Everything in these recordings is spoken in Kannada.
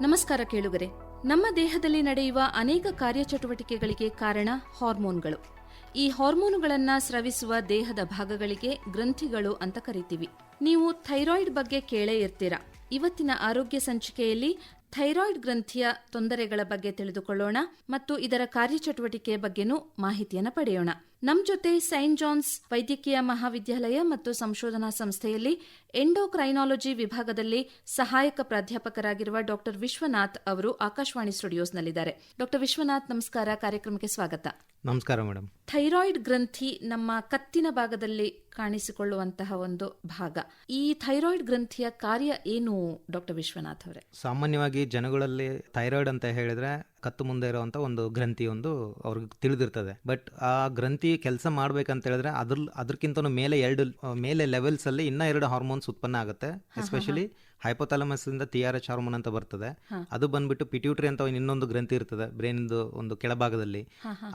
ನಮಸ್ಕಾರ ಕೇಳುಗರೆ. ನಮ್ಮ ದೇಹದಲ್ಲಿ ನಡೆಯುವ ಅನೇಕ ಕಾರ್ಯಚಟುವಟಿಕೆಗಳಿಗೆ ಕಾರಣ ಹಾರ್ಮೋನ್ಗಳು. ಈ ಹಾರ್ಮೋನುಗಳನ್ನ ಸ್ರವಿಸುವ ದೇಹದ ಭಾಗಗಳಿಗೆ ಗ್ರಂಥಿಗಳು ಅಂತ ಕರಿತೀವಿ. ನೀವು ಥೈರಾಯ್ಡ್ ಬಗ್ಗೆ ಕೇಳೇ ಇರ್ತೀರಾ. ಇವತ್ತಿನ ಆರೋಗ್ಯ ಸಂಚಿಕೆಯಲ್ಲಿ ಥೈರಾಯ್ಡ್ ಗ್ರಂಥಿಯ ತೊಂದರೆಗಳ ಬಗ್ಗೆ ತಿಳಿದುಕೊಳ್ಳೋಣ ಮತ್ತು ಇದರ ಕಾರ್ಯಚಟುವಟಿಕೆಯ ಬಗ್ಗೆನೂ ಮಾಹಿತಿಯನ್ನು ಪಡೆಯೋಣ. ನಮ್ಮ ಜೊತೆ ಸೈಂಟ್ ಜಾನ್ಸ್ ವೈದ್ಯಕೀಯ ಮಹಾವಿದ್ಯಾಲಯ ಮತ್ತು ಸಂಶೋಧನಾ ಸಂಸ್ಥೆಯಲ್ಲಿ ಎಂಡೋಕ್ರೈನಾಲಜಿ ವಿಭಾಗದಲ್ಲಿ ಸಹಾಯಕ ಪ್ರಾಧ್ಯಾಪಕರಾಗಿರುವ ಡಾಕ್ಟರ್ ವಿಶ್ವನಾಥ್ ಅವರು ಆಕಾಶವಾಣಿ ಸ್ಟುಡಿಯೋಸ್ನಲ್ಲಿದ್ದಾರೆ. ಡಾಕ್ಟರ್ ವಿಶ್ವನಾಥ್ ನಮಸ್ಕಾರ. ಕಾರ್ಯಕ್ರಮಕ್ಕೆ ಸ್ವಾಗತ. ನಮಸ್ಕಾರ ಮೇಡಮ್ ಥೈರಾಯ್ಡ್ ಗ್ರಂಥಿ ನಮ್ಮ ಕತ್ತಿನ ಭಾಗದಲ್ಲಿ ಕಾಣಿಸಿಕೊಳ್ಳುವಂತಹ ಒಂದು ಭಾಗ. ಈ ಥೈರಾಯ್ಡ್ ಗ್ರಂಥಿಯ ಕಾರ್ಯ ಏನು, ಡಾಕ್ಟರ್ ವಿಶ್ವನಾಥ್ ಅವರೇ? ಸಾಮಾನ್ಯವಾಗಿ ಜನಗಳಲ್ಲಿ ಥೈರಾಯ್ಡ್ ಅಂತ ಹೇಳಿದ್ರೆ ಕತ್ತು ಮುಂದೆ ಇರುವಂತ ಒಂದು ಗ್ರಂಥಿ ಒಂದು ಅವ್ರಿಗೆ ತಿಳಿದಿರ್ತದೆ. ಬಟ್ ಆ ಗ್ರಂಥಿ ಕೆಲಸ ಮಾಡ್ಬೇಕಂತ ಹೇಳಿದ್ರೆ ಅದ್ರ ಅದಕ್ಕಿಂತ ಮೇಲೆ ಎರಡು ಮೇಲೆ ಲೆವೆಲ್ಸ್ ಅಲ್ಲಿ ಇನ್ನ ಎರಡು ಹಾರ್ಮೋನ್ಸ್ ಉತ್ಪನ್ನ ಆಗುತ್ತೆ. ಎಸ್ಪೆಷಲಿ ಹೈಪೋಥಾಲಮಸ್ ಇಂದ ಟಿ ಆರ್ ಎಚ್ ಹಾರ್ಮೋನ್ ಅಂತ ಬರ್ತದೆ. ಅದು ಬಂದ್ಬಿಟ್ಟು ಪಿಟ್ಯೂಟ್ರಿ ಅಂತ ಇನ್ನೊಂದು ಗ್ರಂಥಿ ಇರ್ತದೆ ಬ್ರೈನ್ ಒಂದು ಕೆಳಭಾಗದಲ್ಲಿ.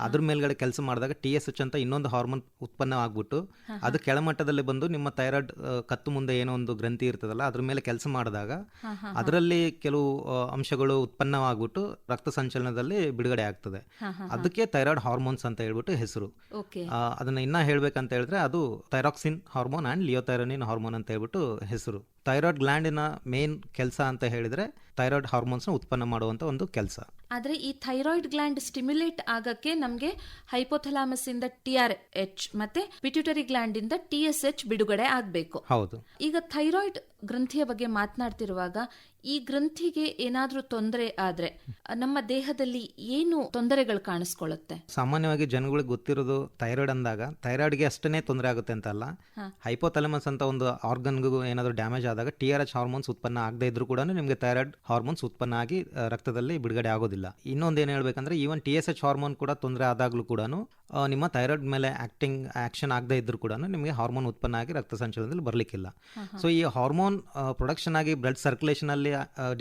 ಅದ್ರ ಮೇಲ್ಗಡೆ ಕೆಲಸ ಮಾಡಿದಾಗ ಟಿ ಎಸ್ ಎಚ್ ಅಂತ ಇನ್ನೊಂದು ಹಾರ್ಮೋನ್ ಉತ್ಪನ್ನ ಆಗ್ಬಿಟ್ಟು ಅದು ಕೆಳಮಟ್ಟದಲ್ಲಿ ಬಂದು ನಿಮ್ಮ ಥೈರಾಯ್ಡ್ ಕತ್ತು ಮುಂದೆ ಏನೋ ಒಂದು ಗ್ರಂಥಿ ಇರ್ತದಲ್ಲ ಅದ್ರ ಮೇಲೆ ಕೆಲಸ ಮಾಡಿದಾಗ ಅದರಲ್ಲಿ ಕೆಲವು ಅಂಶಗಳು ಉತ್ಪನ್ನವಾಗ್ಬಿಟ್ಟು ರಕ್ತ ಸಂಚಲನದಲ್ಲಿ ಬಿಡುಗಡೆ ಆಗ್ತದೆ. ಅದಕ್ಕೆ ಥೈರಾಯ್ಡ್ ಹಾರ್ಮೋನ್ಸ್ ಅಂತ ಹೇಳ್ಬಿಟ್ಟು ಹೆಸರು. ಅದನ್ನ ಇನ್ನ ಹೇಳ್ಬೇಕಂತ ಹೇಳಿದ್ರೆ ಅದು thyroxine hormone and liothyronine hormone ಅಂತ ಹೇಳ್ಬಿಟ್ಟು ಹೆಸರು. ಥೈರಾಯ್ಡ್ ಗ್ಲ್ಯಾಂಡಿನ ಮೇನ್ ಕೆಲಸ ಅಂತ ಹೇಳಿದ್ರೆ ಥೈರಾಯ್ಡ್ ಹಾರ್ಮೋನ್ಸ್ ಉತ್ಪನ್ನ ಮಾಡುವಂತ ಒಂದು ಕೆಲಸ. ಆದ್ರೆ ಈ ಥೈರಾಯ್ಡ್ ಗ್ಲ್ಯಾಂಡ್ ಸ್ಟಿಮ್ಯುಲೇಟ್ ಆಗಕ್ಕೆ ನಮಗೆ ಹೈಪೋಥಲಾಮಸ್ ಇಂದ ಟಿ ಆರ್ ಎಚ್ ಮತ್ತೆ ಪಿಟ್ಯೂಟರಿ ಗ್ಲ್ಯಾಂಡ್ ಇಂದ ಟಿ ಎಸ್ ಎಚ್ ಬಿಡುಗಡೆ ಆಗಬೇಕು. ಹೌದು. ಈಗ ಥೈರಾಯ್ಡ್ ಗ್ರಂಥಿಯ ಬಗ್ಗೆ ಮಾತನಾಡ್ತಿರುವಾಗ ಈ ಗ್ರಂಥಿಗೆ ಏನಾದ್ರೂ ತೊಂದರೆ ಆದ್ರೆ ನಮ್ಮ ದೇಹದಲ್ಲಿ ಏನು ತೊಂದರೆಗಳು ಕಾಣಿಸ್ಕೊಳ್ಳುತ್ತೆ? ಸಾಮಾನ್ಯವಾಗಿ ಜನಗಳಿಗೆ ಗೊತ್ತಿರೋದು ಥೈರಾಯ್ಡ್ ಅಂದಾಗ ಥೈರಾಯ್ಡ್ಗೆ ಅಷ್ಟೇ ತೊಂದರೆ ಆಗುತ್ತೆ ಅಂತ ಅಲ್ಲ. ಹೈಪೋಥಲಮಸ್ ಅಂತ ಒಂದು ಆರ್ಗನ್ಗೂ ಏನಾದರೂ ಡ್ಯಾಮೇಜ್ ಆದಾಗ ಟಿ ಆರ್ ಎಚ್ ಹಾರ್ಮೋನ್ಸ್ ಉತ್ಪನ್ನ ಆಗದೇ ಇದ್ರೂ ಕೂಡ ನಿಮಗೆ ಥೈರಾಯ್ಡ್ ಹಾರ್ಮೋನ್ಸ್ ಉತ್ಪನ್ನ ಆಗಿ ರಕ್ತದಲ್ಲಿ ಬಿಡುಗಡೆ ಆಗೋದಿಲ್ಲ. ಇನ್ನೊಂದು ಏನು ಹೇಳ್ಬೇಕಂದ್ರೆ even T S H hormone ಕೂಡ ತೊಂದರೆ ಆದಾಗಲೂ ಕೂಡ ನಿಮ್ಮ ಥೈರಾಯ್ಡ್ ಮೇಲೆ ಆಕ್ಟಿಂಗ್ ಆಕ್ಷನ್ ಆಗದೇ ಇದ್ದರೂ ಕೂಡ ನಿಮಗೆ ಹಾರ್ಮೋನ್ ಉತ್ಪನ್ನ ಆಗಿ ರಕ್ತ ಸಂಚಲನದಲ್ಲಿ ಬರಲಿಕ್ಕಿಲ್ಲ. ಸೊ ಈ ಹಾರ್ಮೋನ್ ಪ್ರೊಡಕ್ಷನ್ ಆಗಿ ಬ್ಲಡ್ ಸರ್ಕ್ಯುಲೇಷನ್ ಅಲ್ಲಿ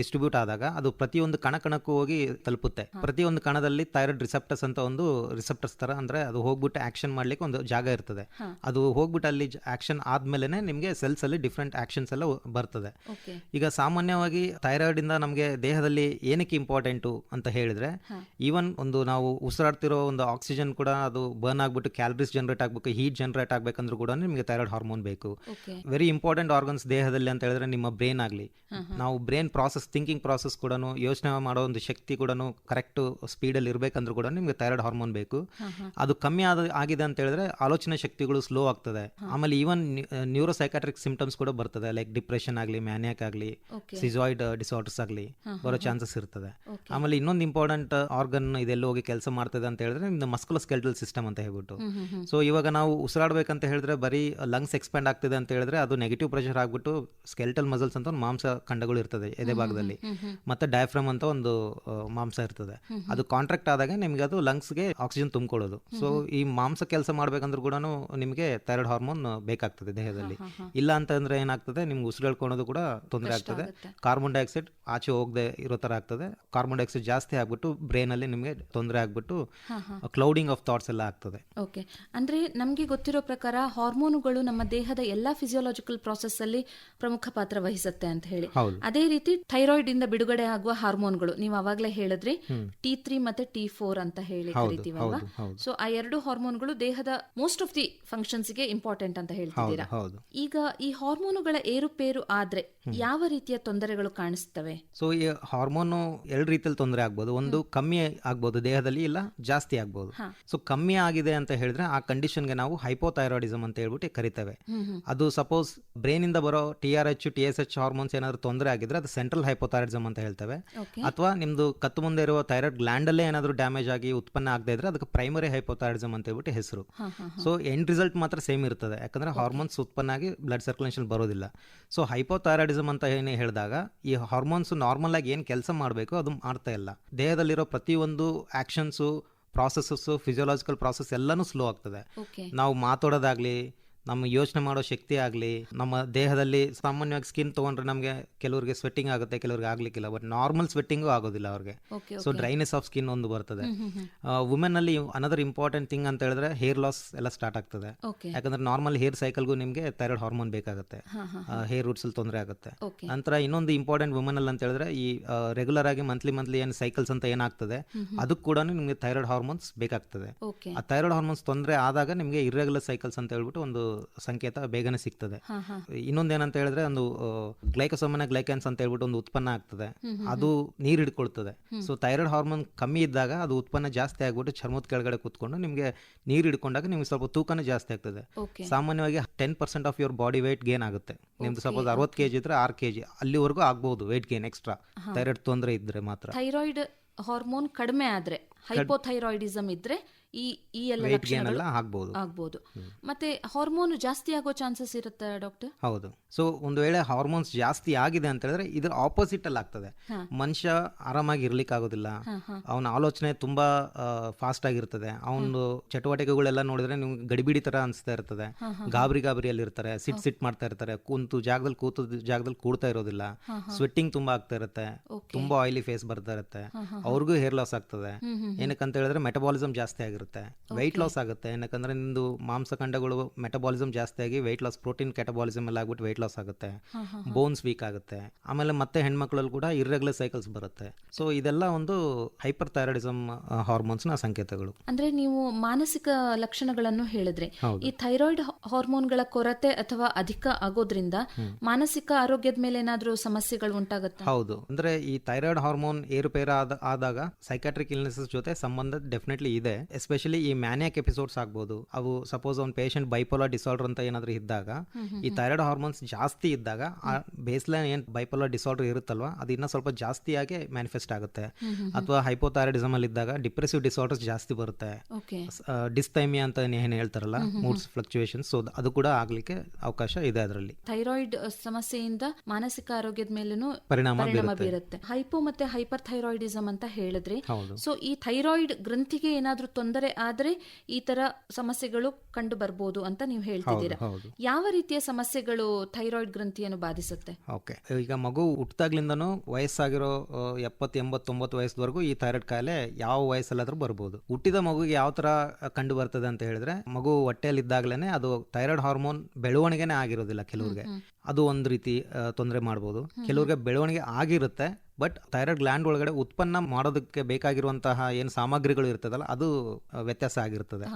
ಡಿಸ್ಟ್ರಿಬ್ಯೂಟ್ ಆದಾಗ ಅದು ಪ್ರತಿಯೊಂದು ಕಣ ಕಣಕ್ಕೂ ಹೋಗಿ ತಲುಪುತ್ತೆ. ಪ್ರತಿಯೊಂದು ಕಣದಲ್ಲಿ ಥೈರಾಯ್ಡ್ ರಿಸೆಪ್ಟರ್ಸ್ ಅಂತ ಒಂದು ರಿಸೆಪ್ಟರ್ಸ್ ತರ ಅಂದ್ರೆ ಅದು ಹೋಗ್ಬಿಟ್ಟು ಆಕ್ಷನ್ ಮಾಡ್ಲಿಕ್ಕೆ ಒಂದು ಜಾಗ ಇರ್ತದೆ. ಅದು ಹೋಗ್ಬಿಟ್ಟು ಅಲ್ಲಿ ಆಕ್ಷನ್ ಆದ್ಮೇಲೆ ನಿಮಗೆ ಸೆಲ್ಸ್ ಅಲ್ಲಿ ಡಿಫ್ರೆಂಟ್ ಆಕ್ಷನ್ಸ್ ಎಲ್ಲ ಬರ್ತದೆ. ಈಗ ಸಾಮಾನ್ಯವಾಗಿ ಥೈರಾಯ್ಡ್ ಇಂದ ನಮಗೆ ದೇಹದಲ್ಲಿ ಏನಕ್ಕೆ ಇಂಪಾರ್ಟೆಂಟು ಅಂತ ಹೇಳಿದ್ರೆ ಈವನ್ ಒಂದು ನಾವು ಉಸಿರಾಡ್ತಿರೋ ಒಂದು ಆಕ್ಸಿಜನ್ ಕೂಡ ಅದು ಬರ್ನ್ ಆಗ್ಬಿಟ್ಟು ಕ್ಯಾಲರೀಸ್ ಜನರೇಟ್ ಆಗಬೇಕು ಹೀಟ್ ಜನರೇಟ್ ಆಗಬೇಕಂದ್ರೂ ಕೂಡ ನಿಮಗೆ ಥೈರಾಯ್ಡ್ ಹಾರ್ಮೋನ್ ಬೇಕು. ವೆರಿ ಇಂಪಾರ್ಟೆಂಟ್ ಆರ್ಗನ್ಸ್ ದೇಹದಲ್ಲಿ ಅಂತ ಹೇಳಿದ್ರೆ ನಿಮ್ಮ ಬ್ರೈನ್ ಆಗಲಿ. ನಾವು ಬ್ರೈನ್ ಪ್ರಾಸೆಸ್ ಥಿಂಕಿಂಗ್ ಪ್ರಾಸೆಸ್ ಕೂಡ ಯೋಚನೆ ಮಾಡೋ ಒಂದು ಶಕ್ತಿ ಕೂಡ ಕರೆಕ್ಟ್ ಸ್ಪೀಡಲ್ಲಿ ಇರಬೇಕಂದ್ರೂ ಕೂಡ ನಿಮಗೆ ಥೈರಾಯ್ಡ್ ಹಾರ್ಮೋನ್ ಬೇಕು. ಅದು ಕಮ್ಮಿ ಆದ ಆಗಿದೆ ಅಂತ ಹೇಳಿದ್ರೆ ಆಲೋಚನೆ ಶಕ್ತಿಗಳು ಸ್ಲೋ ಆಗ್ತದೆ. ಆಮೇಲೆ ಈವನ್ ನ್ಯೂರೋ ಸೈಕಾಟ್ರಿಕ್ ಸಿಂಪ್ಟಮ್ಸ್ ಕೂಡ ಬರ್ತದೆ ಲೈಕ್ ಡಿಪ್ರೆಷನ್ ಆಗಲಿ ಮ್ಯಾನಿಯಾಕ್ ಆಗಲಿ ಸಿಜಾಯ್ಡ್ ಡಿಸಾರ್ಡರ್ಸ್ ಆಗಲಿ ಬರೋ ಚಾನ್ಸಸ್ ಇರ್ತದೆ. ಆಮೇಲೆ ಇನ್ನೊಂದು ಇಂಪಾರ್ಟೆಂಟ್ ಆರ್ಗನ್ ಇದೆಲ್ಲ ಹೋಗಿ ಕೆಲಸ ಮಾಡ್ತದೆ ಅಂತ ಹೇಳಿದ್ರೆ ನಿಮ್ದು ಮಸ್ಕುಲೋ ಸ್ಕೆಲ್ಟಲ್ ಸಿಸ್ಟಮ್ ಅಂತ ಹೇಳ್ಬಿಟ್ಟು. ಸೊ ಇವಾಗ ನಾವು ಉಸಿರಾಡ್ಬೇಕಂತ ಹೇಳಿದ್ರೆ ಬರೀ ಲಂಗ್ಸ್ ಎಕ್ಸ್ಪ್ಯಾಂಡ್ ಆಗ್ತಿದೆ ಅಂತ ಹೇಳಿದ್ರೆ ಅದು ನೆಗೆಟಿವ್ ಪ್ರೆಷರ್ ಆಗ್ಬಿಟ್ಟು ಸ್ಕೆಲ್ಟಲ್ ಮಸಲ್ಸ್ ಅಂತ ಒಂದು ಮಾಂಸ ಖಂಡಗಳು ಇರ್ತದೆ ಎದೆ ಭಾಗದಲ್ಲಿ. ಮತ್ತೆ ಡಯಾಫ್ರಮ್ ಅಂತ ಒಂದು ಮಾಂಸ ಇರ್ತದೆ. ಅದು ಕಾಂಟ್ರಾಕ್ಟ್ ಆದಾಗ ನಿಮಗೆ ಅದು ಲಂಗ್ಸ್ಗೆ ಆಕ್ಸಿಜನ್ ತುಂಬಿಕೊಳ್ಳೋದು. ಸೊ ಈ ಮಾಂಸ ಕೆಲಸ ಮಾಡ್ಬೇಕಂದ್ರೂ ಕೂಡ ನಿಮಗೆ ಥೈರಾಯ್ಡ್ ಹಾರ್ಮೋನ್ ಬೇಕಾಗ್ತದೆ ದೇಹದಲ್ಲಿ. ಇಲ್ಲ ಅಂತಂದ್ರೆ ಏನಾಗ್ತದೆ ನಿಮ್ಗೆ ಉಸಿರಾಡ್ಕೊಳೋದು ಕೂಡ ತೊಂದರೆ ಆಗ್ತದೆ. ಕಾರ್ಬನ್ ಡೈಆಕ್ಸೈಡ್ ಆಚೆ ಹೋಗದೆ ಇರೋ ತರ ಆಗ್ತದೆ. ಕಾರ್ಬನ್ ಡೈಆಕ್ಸೈಡ್ ಜಾಸ್ತಿ ಆಗ್ಬಿಟ್ಟು ಬ್ರೈನ್ ಅಲ್ಲಿ ನಿಮಗೆ ತೊಂದರೆ ಆಗ್ಬಿಟ್ಟು ಕ್ಲೌಡಿಂಗ್ ಆಫ್ ಥಾಟ್ಸ್ ಎಲ್ಲ ಆಗ್ತದೆ. ಓಕೆ. ಅಂದ್ರೆ ನಮಗೆ ಗೊತ್ತಿರೋ ಪ್ರಕಾರ ಹಾರ್ಮೋನುಗಳು ನಮ್ಮ ದೇಹದ ಎಲ್ಲಾ ಫಿಸಿಯೋಲಾಜಿಕಲ್ ಪ್ರಾಸೆಸ್ ಅಲ್ಲಿ ಪ್ರಮುಖ ಪಾತ್ರ ವಹಿಸುತ್ತೆ ಅಂತ ಹೇಳಿ. ಅದೇ ರೀತಿ ಥೈರಾಯ್ಡ್ ಇಂದ ಬಿಡುಗಡೆ ಆಗುವ ಹಾರ್ಮೋನ್ಗಳು. ನೀವು ಅವಾಗಲೇ ಹೇಳಿದ್ರಿ ಟಿ ತ್ರೀ ಮತ್ತೆ ಟಿ ಫೋರ್ ಅಂತ ಹೇಳಿ ಕರಿತೀವಲ್ವಾ. ಸೊ ಆ ಎರಡು ಹಾರ್ಮೋನ್ಗಳು ದೇಹದ ಮೋಸ್ಟ್ ಆಫ್ ದಿ ಫಂಕ್ಷನ್ಸ್ಗೆ ಇಂಪಾರ್ಟೆಂಟ್ ಅಂತ ಹೇಳ್ತಿದ್ದೀರಾ? ಈಗ ಈ ಹಾರ್ಮೋನುಗಳ ಏರುಪೇರು ಆದ್ರೆ ಯಾವ ರೀತಿಯ ತೊಂದರೆಗಳು ಕಾಣಿಸ್ತವೆ? ಸೊ ಈ ಹಾರ್ಮೋನು ಎರಡು ರೀತಿಯಲ್ಲಿ ತೊಂದರೆ ಆಗ್ಬೋದು. ಒಂದು ಕಮ್ಮಿ ಆಗ್ಬೋದು ದೇಹದಲ್ಲಿ ಇಲ್ಲ ಜಾಸ್ತಿ ಆಗ್ಬೋದು. ಸೊ ಕಮ್ಮಿ ಆಗಿದೆ ಅಂತ ಹೇಳಿದ್ರೆ ಆ ಕಂಡೀಷನ್ಗೆ ನಾವು ಹೈಪೋಥೈರಾಯ್ಡಿಸಮ್ ಅಂತ ಹೇಳ್ಬಿಟ್ಟು ಕರಿತೇವೆ. ಅದು ಸಪೋಸ್ ಬ್ರೈನ್ ಇಂದ ಬರೋ T R H T S H hormones ಏನಾದ್ರು ತೊಂದರೆ ಆಗಿದ್ರೆ ಅದು ಸೆಂಟ್ರಲ್ ಹೈಪೋಥೈರಾಯ್ಡಿಸಮ್ ಅಂತ ಹೇಳ್ತೇವೆ. ಅಥವಾ ನಿಮ್ದು ಕತ್ತು ಮುಂದೆ ಇರುವ ಥೈರಾಯ್ಡ್ ಗ್ಲ್ಯಾಂಡಲ್ಲೇ ಏನಾದ್ರು ಡ್ಯಾಮೇಜ್ ಆಗಿ ಉತ್ಪನ್ನ ಆಗದೆ ಇದ್ರೆ ಅದಕ್ಕೆ ಪ್ರೈಮರಿ ಹೈಪೋಥೈರಾಯ್ಡಿಸಮ್ ಅಂತ ಹೇಳ್ಬಿಟ್ಟು ಹೆಸರು. ಸೊ ಎಂಡ್ ರಿಸಲ್ಟ್ ಮಾತ್ರ ಸೇಮ್ ಇರ್ತದೆ. ಯಾಕಂದ್ರೆ ಹಾರ್ಮೋನ್ಸ್ ಉತ್ಪನ್ನ ಆಗಿ ಬ್ಲಡ್ ಸರ್ಕ್ಯುಲೇಷನ್ ಬರೋದಿಲ್ಲ. ಸೊ ಹೈಪೋಥೈರಾಯ್ಡಿಸಮ್ ಅಂತ ಏನೇ ಹೇಳಿದಾಗ ಈ ಹಾರ್ಮೋನ್ಸ್ ನಾರ್ಮಲ್ ಆಗಿ ಏನು ಕೆಲಸ ಮಾಡಬೇಕು ಅದು ಮಾಡ್ತಾ ಇಲ್ಲ. ದೇಹದಲ್ಲಿರೋ ಪ್ರತಿಯೊಂದು ಆಕ್ಷನ್ಸು ಪ್ರಾಸೆಸಸ್ ಫಿಸಿಯೋಲಾಜಿಕಲ್ ಪ್ರಾಸೆಸ್ ಎಲ್ಲನೂ ಸ್ಲೋ ಆಗ್ತದೆ. ನಾವು ಮಾತಾಡೋದಾಗ್ಲಿ ನಮ್ಮ ಯೋಚನೆ ಮಾಡೋ ಶಕ್ತಿ ಆಗಲಿ ನಮ್ಮ ದೇಹದಲ್ಲಿ ಸಾಮಾನ್ಯವಾಗಿ ಸ್ಕಿನ್ ತೊಗೊಂಡ್ರೆ ನಮಗೆ ಕೆಲವರಿಗೆ ಸ್ವೆಟ್ಟಿಂಗ್ ಆಗುತ್ತೆ ಕೆಲವರಿಗೆ ಆಗ್ಲಿಕ್ಕಿಲ್ಲ ಬಟ್ ನಾರ್ಮಲ್ ಸ್ವೆಟ್ಟಿಂಗು ಆಗೋದಿಲ್ಲ ಅವ್ರಿಗೆ. ಸೊ ಡ್ರೈನೆಸ್ ಆಫ್ ಸ್ಕಿನ್ ಒಂದು ಬರ್ತದೆ. ವುಮೆನ್ ಅಲ್ಲಿ ಅನದರ್ ಇಂಪಾರ್ಟೆಂಟ್ ಥಿಂಗ್ ಅಂತ ಹೇಳಿದ್ರೆ ಹೇರ್ ಲಾಸ್ ಎಲ್ಲ ಸ್ಟಾರ್ಟ್ ಆಗ್ತದೆ. ಯಾಕಂದ್ರೆ ನಾರ್ಮಲ್ ಹೇರ್ ಸೈಕಲ್ಗೂ ನಿಮಗೆ ಥೈರಾಯ್ಡ್ ಹಾರ್ಮೋನ್ ಬೇಕಾಗುತ್ತೆ. ಹೇರ್ ರೂಟ್ಸ್ ಅಲ್ಲಿ ತೊಂದರೆ ಆಗುತ್ತೆ. ನಂತರ ಇನ್ನೊಂದು ಇಂಪಾರ್ಟೆಂಟ್ ವುಮೆನ್ ಅಲ್ಲಿ ಅಂತ ಹೇಳಿದ್ರೆ ಈ ರೆಗ್ಯುಲರ್ ಆಗಿ ಮಂತ್ಲಿ ಮಂತ್ಲಿ ಏನು ಸೈಕಲ್ಸ್ ಅಂತ ಏನಾಗ್ತದೆ ಅದಕ್ಕೆ ಕೂಡ ನಿಮಗೆ ಥೈರಾಯ್ಡ್ ಹಾರ್ಮೋನ್ಸ್ ಬೇಕಾಗ್ತದೆ. ಆ ಥೈರಾಯ್ಡ್ ಹಾರ್ಮೋನ್ಸ್ ತೊಂದರೆ ಆದಾಗ ನಿಮಗೆ ಇರ್ರೆಗ್ಯುಲರ್ ಸೈಕಲ್ಸ್ ಅಂತ ಹೇಳ್ಬಿಟ್ಟು ಒಂದು ಸಂಕೇತ ಬೇಗನೆ ಸಿಗ್ತದೆ. ಇನ್ನೊಂದೇನಂತ ಹೇಳಿದ್ರೆ ಒಂದು ಗ್ಲೈಕೋಸೋಮನ ಗ್ಲೈಕ್ಯಾನ್ಸ್ ಅಂತ ಹೇಳ್ಬಿಟ್ಟು ಒಂದು ಉತ್ಪನ್ನ ಆಗ್ತದೆ. ಅದು ನೀರು ಹಿಡ್ಕೊಳ್ತದೆ. ಸೊ ಥೈರಾಯ್ಡ್ ಹಾರ್ಮೋನ್ ಕಮ್ಮಿ ಇದ್ದಾಗ ಅದು ಉತ್ಪನ್ನ ಜಾಸ್ತಿ ಆಗ್ಬಿಟ್ಟು ಚರ್ಮದ ಕೆಳಗಡೆ ಕೂತ್ಕೊಂಡು ನಿಮಗೆ ನೀರು ಹಿಡ್ಕೊಂಡಾಗ ನಿಮ್ಗೆ ಸ್ವಲ್ಪ ತೂಕನೇ ಜಾಸ್ತಿ ಆಗ್ತದೆ. ಸಾಮಾನ್ಯವಾಗಿ ten percent of your body weight gain ಆಗುತ್ತೆ. ನಿಮ್ದು ಸಪೋಸ್ ಅರವತ್ತು ಕೆಜಿ ಇದ್ರೆ ಆರು ಕೆಜಿ ಅಲ್ಲಿವರೆಗೂ ಆಗ್ಬಹುದು weight ಗೇನ್ ಎಕ್ಸ್ಟ್ರಾ ಥೈರಾಯ್ಡ್ ತೊಂದರೆ ಇದ್ರೆ ಮಾತ್ರ. ಥೈರಾಯ್ಡ್ ಹಾರ್ಮೋನ್ ಕಡಿಮೆ ಆದ್ರೆ ಹೈಪೋಥೈರಾಯ್ಡಿಸಮ್ ಇದ್ರೆ ಈ ಈ ಎಲ್ಲ ಲಕ್ಷಣಗಳು ಆಗ್ಬೋದು. ಆಗ್ಬೋದು. ಮತ್ತೆ ಹಾರ್ಮೋನ್ ಜಾಸ್ತಿ ಆಗೋ ಚಾನ್ಸಸ್ ಇರುತ್ತೆ ಡಾಕ್ಟರ್? ಹೌದು. ಸೊ ಒಂದು ವೇಳೆ ಹಾರ್ಮೋನ್ಸ್ ಜಾಸ್ತಿ ಆಗಿದೆ ಅಂತ ಹೇಳಿದ್ರೆ ಇದ್ರ ಆಪೋಸಿಟ್ ಅಲ್ಲಿ ಆಗ್ತದೆ. ಮನುಷ್ಯ ಆರಾಮಾಗಿ ಇರ್ಲಿಕ್ಕೆ ಆಗೋದಿಲ್ಲ ಅವನ ಆಲೋಚನೆ ತುಂಬಾ ಫಾಸ್ಟ್ ಆಗಿರ್ತದೆ. ಅವನು ಚಟುವಟಿಕೆಗಳೆಲ್ಲ ನೋಡಿದ್ರೆ ನಿಮ್ಗೆ ಗಡಿಬಿಡಿ ತರ ಅನಿಸ್ತಾ ಇರ್ತದೆ. ಗಾಬರಿ ಗಾಬರಿಯಲ್ಲಿ ಇರ್ತಾರೆ ಸಿಟ್ ಸಿಟ್ ಮಾಡ್ತಾ ಇರ್ತಾರೆ ಕುಂತು ಜಾಗದಲ್ಲಿ ಕೂತು ಜಾಗದಲ್ಲಿ ಕೂಡ್ತಾ ಇರೋದಿಲ್ಲ. ಸ್ವೆಟ್ಟಿಂಗ್ ತುಂಬಾ ಆಗ್ತಾ ಇರುತ್ತೆ. ತುಂಬಾ ಆಯಿಲಿ ಫೇಸ್ ಬರ್ತಾ ಇರುತ್ತೆ. ಅವ್ರಿಗೂ ಹೇರ್ ಲಾಸ್ ಆಗ್ತದೆ. ಏನಕ್ಕಂತ ಹೇಳಿದ್ರೆ ಮೆಟಬಾಲಿಸಮ್ ಜಾಸ್ತಿ ಆಗಿರುತ್ತೆ. ವೆಯ್ಟ್ ಲಾಸ್ ಆಗುತ್ತೆ. ಏನಕ್ಕಂದ್ರೆ ಮಾಂಸ ಮಾಂಸಖಂಡಗಳು ಮೆಟಬಾಲಿಸಮ್ ಜಾಸ್ತಿ ಆಗಿ ವೆಯ್ಟ್ ಲಾಸ್ ಪ್ರೋಟೀನ್ ಕೆಟಬಾಲಿಸಮ್ ಎಲ್ಲ ಆಗ್ಬಿಟ್ಟು ವೆಯ್ಟ್ ಲಾಸ್ ಆಗುತ್ತೆ. ಬೋನ್ಸ್ ವೀಕ್ ಆಗುತ್ತೆ. ಆಮೇಲೆ ಮತ್ತೆ ಹೆಣ್ಮಕ್ಳಲ್ಲಿ ಕೂಡ ಇರ್ರೆಗ್ಯುಲರ್ ಸೈಕಲ್ಸ್ ಬರುತ್ತೆ. ಸೊ ಇದೆಲ್ಲ ಒಂದು ಹೈಪರ್ ಥೈರಾಯ್ಡಿಸಮ್ನ ಸಂಕೇತಗಳು. ಅಂದ್ರೆ ನೀವು ಮಾನಸಿಕ ಲಕ್ಷಣಗಳನ್ನು ಹೇಳಿದ್ರೆ ಈ ಥೈರಾಯ್ಡ್ ಹಾರ್ಮೋನ್ಗಳ ಕೊರತೆ ಅಥವಾ ಅಧಿಕ ಆಗೋದ್ರಿಂದ ಮಾನಸಿಕ ಆರೋಗ್ಯದ ಮೇಲೆ ಏನಾದರೂ ಸಮಸ್ಯೆಗಳು ಉಂಟಾಗುತ್ತೆ? ಹೌದು. ಅಂದ್ರೆ ಈ ಥೈರಾಯ್ಡ್ ಹಾರ್ಮೋನ್ ಏರುಪೇರು ಆದಾಗ ಸೈಕಾಟ್ರಿಕ್ ಇಲ್ನೆಸಸ್ ಜೊತೆ ಸಂಬಂಧ ಡೆಫಿನೆಟ್ಲಿ ಇದೆ. ಎಸ್ಪೆಷಲಿ ಈ ಮ್ಯಾನಿಯಾಕ್ ಎಪಿಸೋಡ್ಸ್ ಆಗ್ಬೋದು ಅವು ಸಪೋಸ್ ಒಂದು ಪೇಷಂಟ್ ಬೈಪೋಲರ್ ಡಿಸಾರ್ಡರ್ ಅಂತ ಏನಾದರೂ ಇದ್ದಾಗ ಈ ಥೈರಾಯ್ಡ್ ಹಾರ್ಮೋನ್ಸ್ ಜಾಸ್ತಿ ಇದ್ದಾಗ ಆ ಬೇಸ್ಲೈನ್ ಏನು ಬೈಪೋಲರ್ ಡಿಸಾರ್ಡರ್ ಇರುತ್ತಲ್ವಾ ಅದು ಇನ್ನೂ ಸ್ವಲ್ಪ ಜಾಸ್ತಿಯಾಗಿ ಮ್ಯಾನಿಫೆಸ್ಟ್ ಆಗುತ್ತೆ. ಅಥವಾ ಹೈಪೋಥೈರಾಯ್ಡಿಸಮ್ ಅಲ್ಲಿ ಇದ್ದಾಗ ಡಿಪ್ರೆಸಿವ್ ಡಿಸಾರ್ಡರ್ಸ್ ಜಾಸ್ತಿ ಬರುತ್ತೆ. ಡಿಸ್ತೈಮಿಯಾ ಅಂತ ಏನು ಹೇಳ್ತಾರಲ್ಲ ಮೂಡ್ಸ್ ಫ್ಲಕ್ಚುಯೇಷನ್ ಸೊ ಅದು ಕೂಡ ಆಗ್ಲಿಕ್ಕೆ ಅವಕಾಶ ಇದೆ ಅದರಲ್ಲಿ. ಥೈರಾಯ್ಡ್ ಸಮಸ್ಯೆಯಿಂದ ಮಾನಸಿಕ ಆರೋಗ್ಯದ ಮೇಲೂ ಪರಿಣಾಮ ಬೀರುತ್ತೆ. ಹೈಪೋ ಮತ್ತೆ ಹೈಪರ್ ಥೈರಾಯ್ಡಿಸಮ್ ಅಂತ ಹೇಳಿದ್ರೆ ಸೊ ಈ ಥೈರಾಯ್ಡ್ ಗ್ರಂಥಿಗೆ ಏನಾದ್ರೂ ತೊಂದರೆ ಆದ್ರೆ ಈ ತರ ಸಮಸ್ಯೆಗಳು ಕಂಡು ಬರ್ಬೋದು ಅಂತ ನೀವು ಹೇಳ್ತಿದ್ದೀರಾ. ಯಾವ ರೀತಿಯ ಸಮಸ್ಯೆಗಳು ಥೈರಾಯ್ಡ್ ಗ್ರಂಥಿಯನ್ನು ಬಾಧಿಸುತ್ತೆ? ಓಕೆ ಈಗ ಮಗು ಹುಟ್ಟಿದಾಗ್ಲಿಂದನೂ ವಯಸ್ಸಾಗಿರೋ ಎಪ್ಪತ್ತು ಎಂಬತ್ತೊಂಬತ್ತು ವಯಸ್ಸದವರೆಗೂ ಈ ಥೈರಾಯ್ಡ್ ಕಾಯಿಲೆ ಯಾವ ವಯಸ್ಸಲ್ಲಾದ್ರೂ ಬರ್ಬೋದು. ಹುಟ್ಟಿದ ಮಗುಗೆ ಯಾವ ತರ ಕಂಡು ಬರ್ತದೆ ಅಂತ ಹೇಳಿದ್ರೆ ಮಗು ಹೊಟ್ಟೆಯಲ್ಲಿ ಇದ್ದಾಗಲೇ ಅದು ಥೈರಾಯ್ಡ್ ಹಾರ್ಮೋನ್ ಬೆಳವಣಿಗೆನೇ ಆಗಿರೋದಿಲ್ಲ ಕೆಲವ್ರಿಗೆ. ಅದು ಒಂದು ರೀತಿ ತೊಂದರೆ ಮಾಡ್ಬೋದು. ಕೆಲವ್ರಿಗೆ ಬೆಳವಣಿಗೆ ಆಗಿರುತ್ತೆ ಬಟ್ ಥೈರಾಯ್ಡ್ ಗ್ಲ್ಯಾಂಡ್ ಒಳಗಡೆ ಉತ್ಪನ್ನ ಮಾಡೋದಕ್ಕೆ ಬೇಕಾಗಿರುವಂತಹ ಏನು ಸಾಮಗ್ರಿಗಳು ಇರ್ತದಲ್ಲ ಅದು ವ್ಯತ್ಯಾಸ ಆಗಿರ್ತದೆ.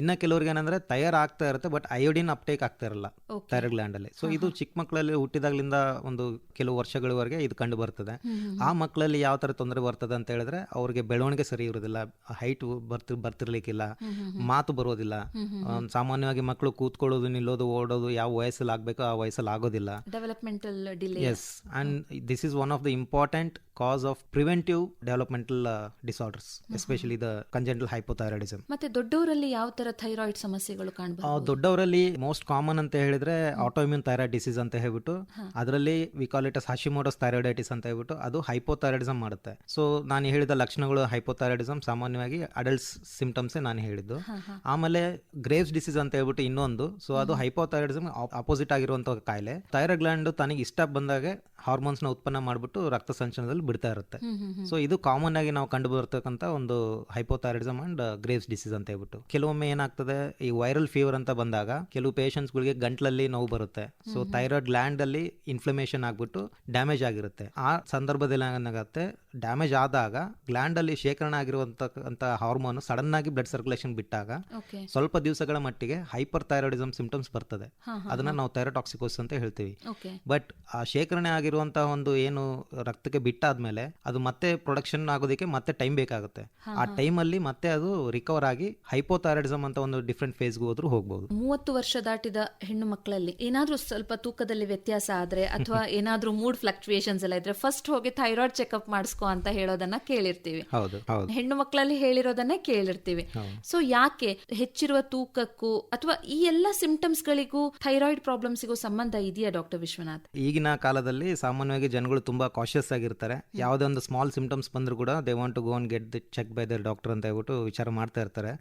ಇನ್ನ ಕೆಲವ್ರಿಗೆ ಏನಂದ್ರೆ ತಯಾರಾಗ್ತಾ ಇರುತ್ತೆ ಬಟ್ ಅಯೋಡಿನ್ ಅಪ್ಟೇಕ್ ಆಗ್ತಾ ಇರಲ್ಲ ಥೈರಾಯ್ಡ್ ಗ್ಲ್ಯಾಂಡ್ ಅಲ್ಲಿ. ಸೊ ಇದು ಚಿಕ್ಕ ಮಕ್ಕಳಲ್ಲಿ ಹುಟ್ಟಿದಾಗ್ಲಿಂದ ಒಂದು ಕೆಲವು ವರ್ಷಗಳವರೆಗೆ ಇದು ಕಂಡು ಬರ್ತದೆ. ಆ ಮಕ್ಕಳಲ್ಲಿ ಯಾವ ತರ ತೊಂದರೆ ಬರ್ತದೆ ಅಂತ ಹೇಳಿದ್ರೆ ಅವ್ರಿಗೆ ಬೆಳವಣಿಗೆ ಸರಿ ಇರೋದಿಲ್ಲ ಹೈಟ್ ಬರ್ತಿ ಬರ್ತಿರ್ಲಿಕ್ಕಿಲ್ಲ ಮಾತು ಬರೋದಿಲ್ಲ. ಸಾಮಾನ್ಯವಾಗಿ ಮಕ್ಕಳು ಕೂತ್ಕೊಳ್ಳೋದು ನಿಲ್ಲೋದು ಓಡೋದು ಯಾವ ವಯಸ್ಸಲ್ಲಿ ಆಗ್ಬೇಕು ಆ ವಯಸ್ಸಲ್ಲಿ ಆಗೋದಿಲ್ಲ. Developmental delays and this is one of the important cause of preventive developmental disorders especially the congenital hypothyroidism ಮತ್ತೆ ದೊಡ್ಡವರಲ್ಲಿ ಯಾವ ತರ ಥೈರಾಯ್ಡ್ ಸಮಸ್ಯೆಗಳು ಕಾಣಬಹುದು ದೊಡ್ಡವರಲ್ಲಿ ಮೋಸ್ಟ್ ಕಾಮನ್ ಅಂತ ಹೇಳಿದ್ರೆ ಆಟೋಮ್ಯೂನ್ ಥೈರಾಯ್ಡ್ ಡಿಸೀಸ್ ಅಂತ ಹೇಳ್ಬಿಟ್ಟು ಅದರಲ್ಲಿ ವಿಕಾಲಿಟಸ್ ಹಶಿಮೋಡಸ್ ಥೈರಾಯ್ಡೈಟಿಸ್ ಅಂತ ಹೇಳ್ಬಿಟ್ಟು ಅದು ಹೈಪೋಥೈರಾಯ್ಡಿಸಮ್ ಮಾಡುತ್ತೆ. ಸೊ ನಾನು ಹೇಳಿದ ಲಕ್ಷಣಗಳು ಹೈಪೋಥೈರಾಯ್ಡಿಸಮ್ ಸಾಮಾನ್ಯವಾಗಿ ಅಡಲ್ಟ್ಸ್ ಸಿಂಪ್ಟಮ್ಸ್ ನಾನು ಹೇಳಿದ್ದು. ಆಮೇಲೆ ಗ್ರೇವ್ಸ್ ಡಿಸೀಸ್ ಅಂತ ಹೇಳ್ಬಿಟ್ಟು ಇನ್ನೊಂದು. ಸೊ ಅದು ಹೈಪೋಥೈರಾಯ್ಡಿಸಮ್ ಅಪೋಸಿಟ್ ಆಗಿರುವಂತಹ ಕಾಯಿಲೆ. ಥೈರಾಯ್ಡ್ ಗ್ಲಾಂಡ್ ತನಗೆ ಇಷ್ಟ ಬಂದಾಗ ಹಾರ್ಮೋನ್ಸ್ನ ಉತ್ಪನ್ನ ಮಾಡಿಬಿಟ್ಟು ರಕ್ತ ಸಂಚಲನದಲ್ಲಿ ಬಿಡ್ತಾ ಇರುತ್ತೆ. ಸೊ ಇದು ಕಾಮನ್ ಆಗಿ ನಾವು ಕಂಡು ಬರ್ತಕ್ಕಂಥ ಒಂದು ಹೈಪೋಥೈರಾಯ್ಡಿಸಮ್ ಅಂಡ್ ಗ್ರೇವ್ಸ್ ಡಿಸೀಸ್ ಅಂತ ಹೇಳ್ಬಿಟ್ಟು. ಕೆಲವೊಮ್ಮೆ ಏನಾಗ್ತದೆ ಈ ವೈರಲ್ ಫೀವರ್ ಅಂತ ಬಂದಾಗ ಕೆಲವು ಪೇಷಂಟ್ಸ್ಗಳಿಗೆ ಗಳಿಗೆ ಗಂಟ್ಲಲ್ಲಿ ನೋವು ಬರುತ್ತೆ. ಸೊ ಥೈರಾಯ್ಡ್ ಗ್ಲ್ಯಾಂಡ್ ಅಲ್ಲಿ ಇನ್ಫ್ಲಮೇಷನ್ ಆಗ್ಬಿಟ್ಟು ಡ್ಯಾಮೇಜ್ ಆಗಿರುತ್ತೆ. ಆ ಸಂದರ್ಭದಲ್ಲಿ ಏನಾಗುತ್ತೆ ಡ್ಯಾಮೇಜ್ ಆದಾಗ ಗ್ಲ್ಯಾಂಡ್ ಅಲ್ಲಿ ಶೇಖರಣೆ ಆಗಿರುವಂತ ಹಾರ್ಮೋನ್ ಸಡನ್ ಆಗಿ ಬ್ಲಡ್ ಸರ್ಕ್ಯುಲೇಷನ್ ಬಿಟ್ಟಾಗ ಸ್ವಲ್ಪ ದಿವಸಗಳ ಮಟ್ಟಿಗೆ ಹೈಪರ್ ಥೈರಾಯ್ಡಿಸಮ್ ಸಿಂಪ್ಟಮ್ಸ್ ಬರ್ತದೆ ಅದನ್ನ ನಾವು ಥೈರಾಟಾಕ್ಸಿಕೋಸ್ ಅಂತ ಹೇಳ್ತೀವಿ. ಬಟ್ ಆ ಶೇಖರಣೆ ಆಗಿರುವಂತಹ ಒಂದು ಏನು ರಕ್ತಕ್ಕೆ ಬಿಟ್ಟಾದ್ಮೇಲೆ ಅದು ಮತ್ತೆ ಪ್ರೊಡಕ್ಷನ್ ಆಗೋದಕ್ಕೆ ಮತ್ತೆ ಟೈಮ್ ಬೇಕಾಗುತ್ತೆ. ಆ ಟೈಮ್ ಅಲ್ಲಿ ಮತ್ತೆ ಅದು ರಿಕವರ್ ಆಗಿ ಹೈಪೋಥೈರಾಯ್ಡಿಸಮ್ ಅಂತ ಒಂದು ಡಿಫ್ರೆಂಟ್ ಫೇಸ್ ಹೋದ್ರೂ ಹೋಗಬಹುದು ಮೂವತ್ತು ವರ್ಷ ದಾಟಿದ ಹೆಣ್ಣು ಮಕ್ಕಳಲ್ಲಿ ಏನಾದ್ರೂ ಸ್ವಲ್ಪ ತೂಕದಲ್ಲಿ ವ್ಯತ್ಯಾಸ ಆದ್ರೆ ಅಥವಾ ಏನಾದ್ರೂ ಮೂಡ್ ಫ್ಲಕ್ಚುಯೇಷನ್ಸ್ ಎಲ್ಲ ಇದ್ರೆ ಫಸ್ಟ್ ಹೋಗಿ ಥೈರಾಯ್ಡ್ ಚೆಕ್ಅಪ್ ಮಾಡಿಸ್ಕೋ ಅಂತ ಹೇಳೋದನ್ನ ಕೇಳಿರ್ತೀವಿ. ಹೌದು ಹೌದು. ಹೆಣ್ಣು ಮಕ್ಕಳಲ್ಲಿ ಹೇಳಿರೋದನ್ನ ಕೇಳಿರ್ತೀವಿ. ಸೊ ಯಾಕೆ ಹೆಚ್ಚಿರುವ ತೂಕಕ್ಕೂ ಅಥವಾ ಈ ಎಲ್ಲ ಸಿಂಪ್ಟಮ್ಸ್ ಗಳಿಗೂ ಥೈರಾಯ್ಡ್ ಪ್ರಾಬ್ಲಮ್ಸ್ ಸಂಬಂಧ ಇದೆಯಾ ಡಾಕ್ಟರ್ ವಿಶ್ವನಾಥ್? ಈಗಿನ ಕಾಲದಲ್ಲಿ ಸಾಮಾನ್ಯವಾಗಿ ಜನಗಳು ತುಂಬ ಕಾಶಿಯಸ್ ಆಗಿರ್ತಾರೆ. ಯಾವುದೇ ಒಂದು ಸ್ಮಾಲ್ ಸಿಂಪ್ಟಮ್ಸ್ ಬಂದರೂ ಕೂಡ they want to go and get the check by their doctor ಅಂತ ಹೇಳ್ಬಿಟ್ಟು ವಿಚಾರ ಮಾಡ್ತಾ ಇರ್ತಾರೆ.